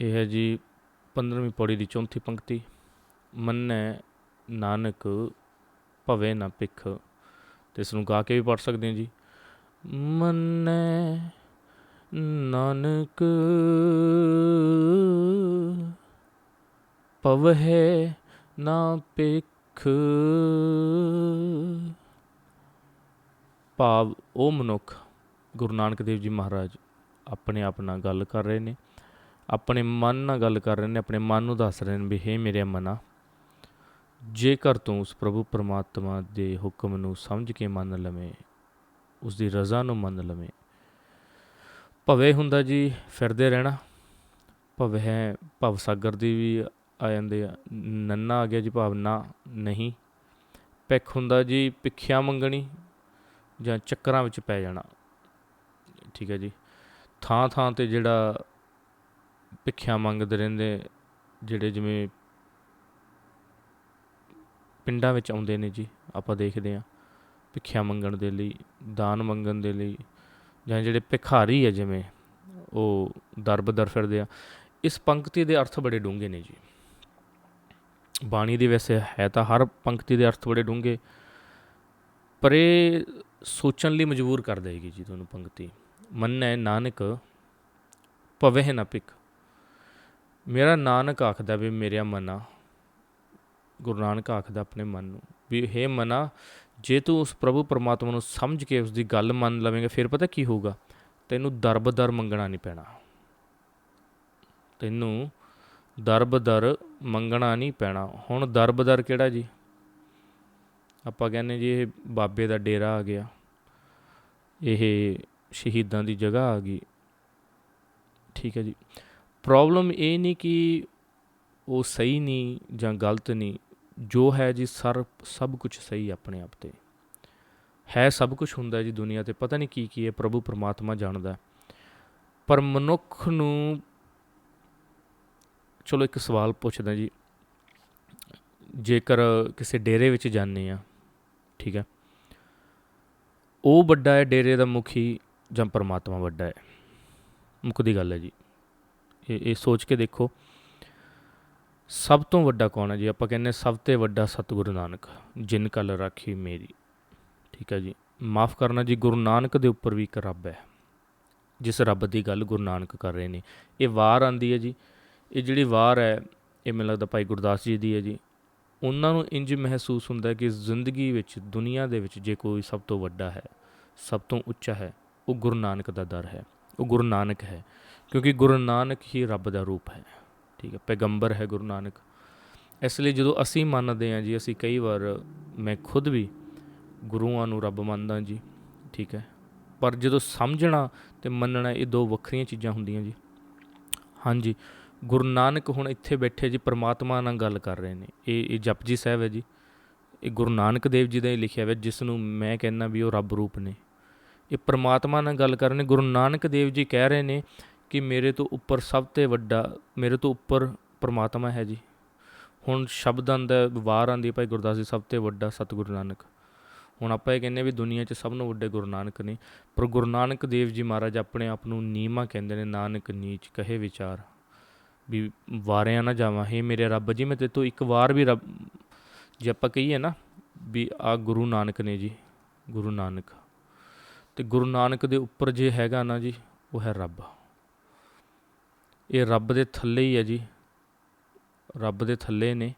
ਇਹ ਹੈ ਜੀ 15ਵੀਂ ਪੌੜੀ ਦੀ ਚੌਥੀ ਪੰਕਤੀ। ਮੰਨੈ ਨਾਨਕ ਭਵੇ ਨਾ ਭਿਖ। ਤੇ ਇਸ ਨੂੰ ਗਾ ਕੇ ਵੀ ਪੜ ਸਕਦੇ ਹਾਂ ਜੀ। ਮੰਨੈ ਨਾਨਕ ਭਵਹਿ ਨਾ ਭਿਖ। ਭਾਵ ਉਹ ਮਨੁੱਖ ਗੁਰੂ ਨਾਨਕ ਦੇਵ ਜੀ ਮਹਾਰਾਜ ਆਪਣੇ ਆਪ ਨਾਲ ਗੱਲ ਕਰ ਰਹੇ ਨੇ। ਆਪਣੇ ਮਨ ਨਾਲ ਗੱਲ ਕਰ ਰਹੇ ਨੇ, ਆਪਣੇ ਮਨ ਨੂੰ ਦੱਸ ਰਹੇ ਨੇ ਵੀ ਹੇ ਮੇਰੇ ਮਨਾ। ਜੇਕਰ ਤੂੰ ਉਸ ਪ੍ਰਭੂ ਪਰਮਾਤਮਾ ਦੇ ਹੁਕਮ ਨੂੰ ਸਮਝ ਕੇ ਮੰਨ ਲਵੇਂ ਉਸ ਦੀ ਰਜ਼ਾ ਨੂੰ ਮੰਨ ਲਵੇਂ, ਭਵੇ ਹੁੰਦਾ ਜੀ ਫਿਰਦੇ ਰਹਿਣਾ। ਭਵ ਹੈ, ਭਵ ਸਾਗਰ ਦੀ ਵੀ ਆ ਜਾਂਦੇ ਆ, ਨੰਨਾ ਆ ਗਿਆ ਜੀ ਭਾਵ ਨਾ, ਨਹੀਂ। ਪਿੱਖ ਹੁੰਦਾ ਜੀ ਭਿੱਖਿਆ ਮੰਗਣੀ ਜਾਂ ਚੱਕਰਾਂ ਵਿੱਚ ਪੈ ਜਾਣਾ। ਠੀਕ ਹੈ ਜੀ। ਥਾਂ ਥਾਂ ਤੇ ਜਿਹੜਾ ਭਿੱਖਿਆ ਮੰਗਦੇ ਰਹਿੰਦੇ, ਜਿਹੜੇ ਜਿਵੇਂ ਪਿੰਡਾਂ ਵਿੱਚ ਆਉਂਦੇ ਨੇ ਜੀ, ਆਪਾਂ ਦੇਖਦੇ ਹਾਂ, ਭਿੱਖਿਆ ਮੰਗਣ ਦੇ ਲਈ, ਦਾਨ ਮੰਗਣ ਦੇ ਲਈ, ਜਾਂ ਜਿਹੜੇ ਭਿਖਾਰੀ ਆ ਜਿਵੇਂ, ਉਹ ਦਰਬਦਰ ਫਿਰਦੇ ਆ, ਇਸ ਪੰਕਤੀ ਦੇ ਅਰਥ ਬੜੇ ਡੂੰਘੇ ਨੇ ਜੀ। ਬਾਣੀ ਦੀ ਵੈਸੇ ਹੈ ਤਾਂ ਹਰ ਪੰਕਤੀ ਦੇ ਅਰਥ ਬੜੇ ਡੂੰਘੇ, ਪਰ ਇਹ ਸੋਚਣ ਲਈ ਮਜਬੂਰ ਕਰ ਦੇਗੀ ਜੀ ਤੁਹਾਨੂੰ ਪੰਕਤੀ। ਮੰਨੈ ਨਾਨਕ, ਭਵਹਿ ਨਾ ਭਿਖ। ਮੇਰਾ ਨਾਨਕ ਆਖਦਾ ਵੀ ਮੇਰਿਆ ਮਨਾ, ਗੁਰੂ ਨਾਨਕ ਆਖਦਾ ਆਪਣੇ ਮਨ ਨੂੰ ਵੀ ਹੇ ਮਨਾ, ਜੇ ਤੂੰ ਉਸ ਪ੍ਰਭੂ ਪਰਮਾਤਮਾ ਨੂੰ ਸਮਝ ਕੇ ਉਸ ਦੀ ਗੱਲ ਮੰਨ ਲਵੇਂਗਾ, ਫਿਰ ਪਤਾ ਕੀ ਹੋਊਗਾ? ਤੈਨੂੰ ਦਰਬਦਰ ਮੰਗਣਾ ਨਹੀਂ ਪੈਣਾ। ਤੈਨੂੰ ਦਰਬਦਰ ਮੰਗਣਾ ਨਹੀਂ ਪੈਣਾ। ਹੁਣ ਦਰਬਦਰ ਕਿਹੜਾ ਜੀ? ਆਪਾਂ ਕਹਿੰਦੇ ਜੀ ਇਹ ਬਾਬੇ ਦਾ ਡੇਰਾ ਆ ਗਿਆ। ਇਹ ਸ਼ਹੀਦਾਂ ਦੀ ਜਗ੍ਹਾ ਆ ਗਈ। ਠੀਕ ਹੈ ਜੀ। ਪ੍ਰੋਬਲਮ ਇਹ ਨਹੀਂ ਕਿ ਉਹ ਸਹੀ ਨਹੀਂ ਜਾਂ ਗਲਤ ਨਹੀਂ, ਜੋ ਹੈ ਜੀ ਸਰ, ਸਭ ਕੁਝ ਸਹੀ ਆਪਣੇ ਆਪ ਤੇ। ਹੈ ਸਭ ਕੁਝ ਹੁੰਦਾ ਜੀ ਦੁਨੀਆ ਤੇ, ਪਤਾ ਨਹੀਂ ਕੀ ਕੀ ਹੈ, ਪ੍ਰਭੂ ਪਰਮਾਤਮਾ ਜਾਣਦਾ ਪਰ ਮਨੁੱਖ ਨੂੰ, ਚਲੋ ਇੱਕ ਸਵਾਲ ਪੁੱਛਦਾ ਜੀ, ਜੇਕਰ ਕਿਸੇ ਡੇਰੇ ਵਿੱਚ ਜਾਂਦੇ ਆ ਠੀਕ ਹੈ, ਉਹ ਵੱਡਾ ਹੈ, ਡੇਰੇ ਦਾ ਮੁਖੀ ਜਾਂ ਪਰਮਾਤਮਾ ਵੱਡਾ ਹੈ? ਮੁੱਖ ਦੀ ਗੱਲ ਹੈ ਜੀ। ਇਹ ਇਹ ਸੋਚ ਕੇ ਦੇਖੋ। ਸਭ ਤੋਂ ਵੱਡਾ ਕੌਣ ਹੈ ਜੀ? ਆਪਾਂ ਕਹਿੰਦੇ ਸਭ ਤੋਂ ਵੱਡਾ ਸਤਿਗੁਰੂ ਨਾਨਕ, ਜਿਨ ਕਲ ਰਾਖੀ ਮੇਰੀ। ਠੀਕ ਹੈ ਜੀ? ਮਾਫ ਕਰਨਾ ਜੀ, ਗੁਰੂ ਨਾਨਕ ਦੇ ਉੱਪਰ ਵੀ ਇੱਕ ਰੱਬ ਹੈ, ਜਿਸ ਰੱਬ ਦੀ ਗੱਲ ਗੁਰੂ ਨਾਨਕ ਕਰ ਰਹੇ ਨੇ। ਇਹ ਵਾਰ ਆਂਦੀ ਹੈ ਜੀ। ਇਹ ਜਿਹੜੀ ਵਾਰ ਹੈ, ਇਹ ਮੈਨੂੰ ਲੱਗਦਾ ਭਾਈ ਗੁਰਦਾਸ ਜੀ ਦੀ ਹੈ ਜੀ। ਉਹਨਾਂ ਨੂੰ ਇੰਜ ਮਹਿਸੂਸ ਹੁੰਦਾ ਕਿ ਜ਼ਿੰਦਗੀ ਵਿੱਚ, ਦੁਨੀਆ ਦੇ ਵਿੱਚ ਜੇ ਕੋਈ ਸਭ ਤੋਂ ਵੱਡਾ ਹੈ, ਸਭ ਤੋਂ ਉੱਚਾ ਹੈ, ਉਹ ਗੁਰੂ ਨਾਨਕ ਦਾ ਦਰ ਹੈ, ਉਹ ਗੁਰੂ ਨਾਨਕ ਹੈ। ਕਿਉਂਕਿ ਗੁਰੂ ਨਾਨਕ ਹੀ ਰੱਬ ਦਾ ਰੂਪ ਹੈ। ਠੀਕ ਹੈ, ਪੈਗੰਬਰ ਹੈ ਗੁਰੂ ਨਾਨਕ। ਇਸ ਲਈ ਜਦੋਂ ਅਸੀਂ ਮੰਨਦੇ ਹਾਂ ਜੀ, ਅਸੀਂ ਕਈ ਵਾਰ ਮੈਂ ਖੁਦ ਵੀ ਗੁਰੂਆਂ ਨੂੰ ਰੱਬ ਮੰਨਦਾ ਜੀ, ਠੀਕ ਹੈ। ਪਰ ਜਦੋਂ ਸਮਝਣਾ ਤੇ ਮੰਨਣਾ ਇਹ ਦੋ ਵੱਖਰੀਆਂ ਚੀਜ਼ਾਂ ਹੁੰਦੀਆਂ ਜੀ। ਹਾਂਜੀ ਗੁਰੂ ਨਾਨਕ ਹੁਣ ਇੱਥੇ ਬੈਠੇ ਜੀ, ਪ੍ਰਮਾਤਮਾ ਨਾਲ ਗੱਲ ਕਰ ਰਹੇ ਨੇ। ਇਹ ਇਹ ਜਪਜੀ ਸਾਹਿਬ ਹੈ ਜੀ। ਇਹ ਗੁਰੂ ਨਾਨਕ ਦੇਵ ਜੀ ਦਾ ਹੀ ਲਿਖਿਆ ਹੋਇਆ, ਜਿਸ ਨੂੰ ਮੈਂ ਕਹਿੰਦਾ ਵੀ ਉਹ ਰੱਬ ਰੂਪ ਨੇ। ਇਹ ਪ੍ਰਮਾਤਮਾ ਨਾਲ ਗੱਲ ਕਰ ਰਹੇ ਨੇ। ਗੁਰੂ ਨਾਨਕ ਦੇਵ ਜੀ ਕਹਿ ਰਹੇ ਨੇ ਕਿ ਮੇਰੇ ਤੋਂ ਉੱਪਰ ਸਭ ਤੋਂ ਵੱਡਾ, ਮੇਰੇ ਤੋਂ ਉੱਪਰ ਪਰਮਾਤਮਾ ਹੈ ਜੀ। ਹੁਣ ਸ਼ਬਦ ਦਾ ਵਾਰ ਆਂਦੀ ਭਾਈ ਗੁਰਦਾਸ ਜੀ, ਸਭ ਤੋਂ ਵੱਡਾ ਸਤਿਗੁਰੂ ਨਾਨਕ। ਹੁਣ ਆਪਾਂ ਇਹ ਕਹਿੰਦੇ ਵੀ ਦੁਨੀਆ 'ਚ ਸਭ ਤੋਂ ਵੱਡੇ ਗੁਰੂ ਨਾਨਕ ਨੇ, ਪਰ ਗੁਰੂ ਨਾਨਕ ਦੇਵ ਜੀ ਮਹਾਰਾਜ ਆਪਣੇ ਆਪ ਨੂੰ ਨੀਮਾ ਕਹਿੰਦੇ ਨੇ, ਨਾਨਕ ਨੀਚ ਕਹੇ ਵਿਚਾਰ। ਵੀ ਵਾਰਿਆ ਨਾ ਜਾਵਾਂ। ਹੇ ਮੇਰੇ ਰੱਬ ਜੀ, ਮੈਂ ਤੇ ਤੋਂ ਇੱਕ ਵਾਰ ਵੀ ਰੱਬ, ਜੇ ਆਪਾਂ ਕਹੀਏ ਨਾ ਵੀ ਆ ਗੁਰੂ ਨਾਨਕ ਨੇ ਜੀ, ਗੁਰੂ ਨਾਨਕ। ਤੇ ਗੁਰੂ ਨਾਨਕ ਦੇ ਉੱਪਰ ਜੇ ਹੈਗਾ ਨਾ ਜੀ, ਉਹ ਹੈ ਰੱਬ। ਇਹ ਰੱਬ ਦੇ ਥੱਲੇ ਹੀ ਹੈ ਜੀ। ਰੱਬ ਦੇ ਥੱਲੇ ਨੇ।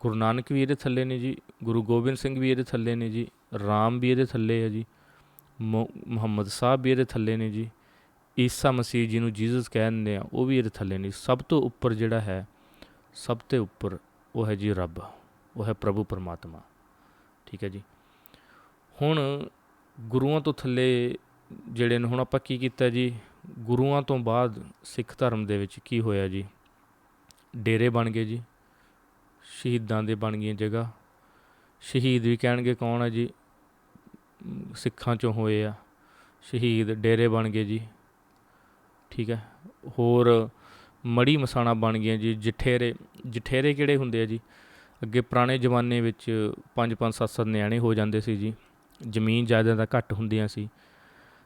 ਗੁਰੂ ਨਾਨਕ ਵੀ ਇਹਦੇ ਥੱਲੇ ਨੇ ਜੀ। ਗੁਰੂ ਗੋਬਿੰਦ ਸਿੰਘ ਵੀ ਇਹਦੇ ਥੱਲੇ ਨੇ ਜੀ। ਰਾਮ ਵੀ ਇਹਦੇ ਥੱਲੇ ਹੈ ਜੀ। ਮੁਹੰਮਦ ਸਾਹਿਬ ਵੀ ਇਹਦੇ ਥੱਲੇ ਨੇ ਜੀ। ਈਸਾ ਮਸੀਹ ਜਿਹਨੂੰ ਨੂੰ ਜੀਸਸ ਕਹਿੰਦੇ ਆ, ਉਹ ਵੀ ਇਹਦੇ ਥੱਲੇ ਨੇ। ਸਭ ਤੋਂ ਉੱਪਰ ਜਿਹੜਾ ਹੈ, ਸਭ ਤੋਂ ਉੱਪਰ ਉਹ ਹੈ ਜੀ ਰੱਬ। ਉਹ ਹੈ ਪ੍ਰਭੂ ਪਰਮਾਤਮਾ। ਠੀਕ ਹੈ ਜੀ। ਹੁਣ ਗੁਰੂਆਂ ਤੋਂ ਥੱਲੇ ਜਿਹੜੇ ਨੇ, ਹੁਣ ਆਪਾਂ ਕੀ ਕੀਤਾ ਜੀ? ਗੁਰੂਆਂ ਤੋਂ ਬਾਅਦ ਸਿੱਖ ਧਰਮ ਦੇ ਵਿੱਚ ਕੀ ਹੋਇਆ ਜੀ? ਡੇਰੇ ਬਣ ਗਏ ਜੀ। ਸ਼ਹੀਦਾਂ ਦੇ ਬਣ ਗਈਆਂ ਜਗ੍ਹਾ। ਸ਼ਹੀਦ ਵੀ ਕਹਿਣਗੇ ਕੌਣ ਹੈ ਜੀ? ਸਿੱਖਾਂ ਚੋਂ ਹੋਏ ਆ। ਸ਼ਹੀਦ ਡੇਰੇ ਬਣ ਗਏ ਜੀ। ਠੀਕ ਹੈ। ਹੋਰ ਮੜੀ ਮਸਾਣਾ ਬਣ ਗਈਆਂ ਜੀ। ਜਠੇਰੇ। ਜਠੇਰੇ ਕਿਹੜੇ ਹੁੰਦੇ ਆ ਜੀ? ਅੱਗੇ ਪੁਰਾਣੇ ਜ਼ਮਾਨੇ ਵਿੱਚ ਪੰਜ ਪੰਜ ਸੱਤ ਸੱਤ ਨਿਆਣੇ ਹੋ ਜਾਂਦੇ ਸੀ ਜੀ। ਜ਼ਮੀਨ ਜਾਇਦਾਦਾਂ ਘੱਟ ਹੁੰਦੀਆਂ ਸੀ।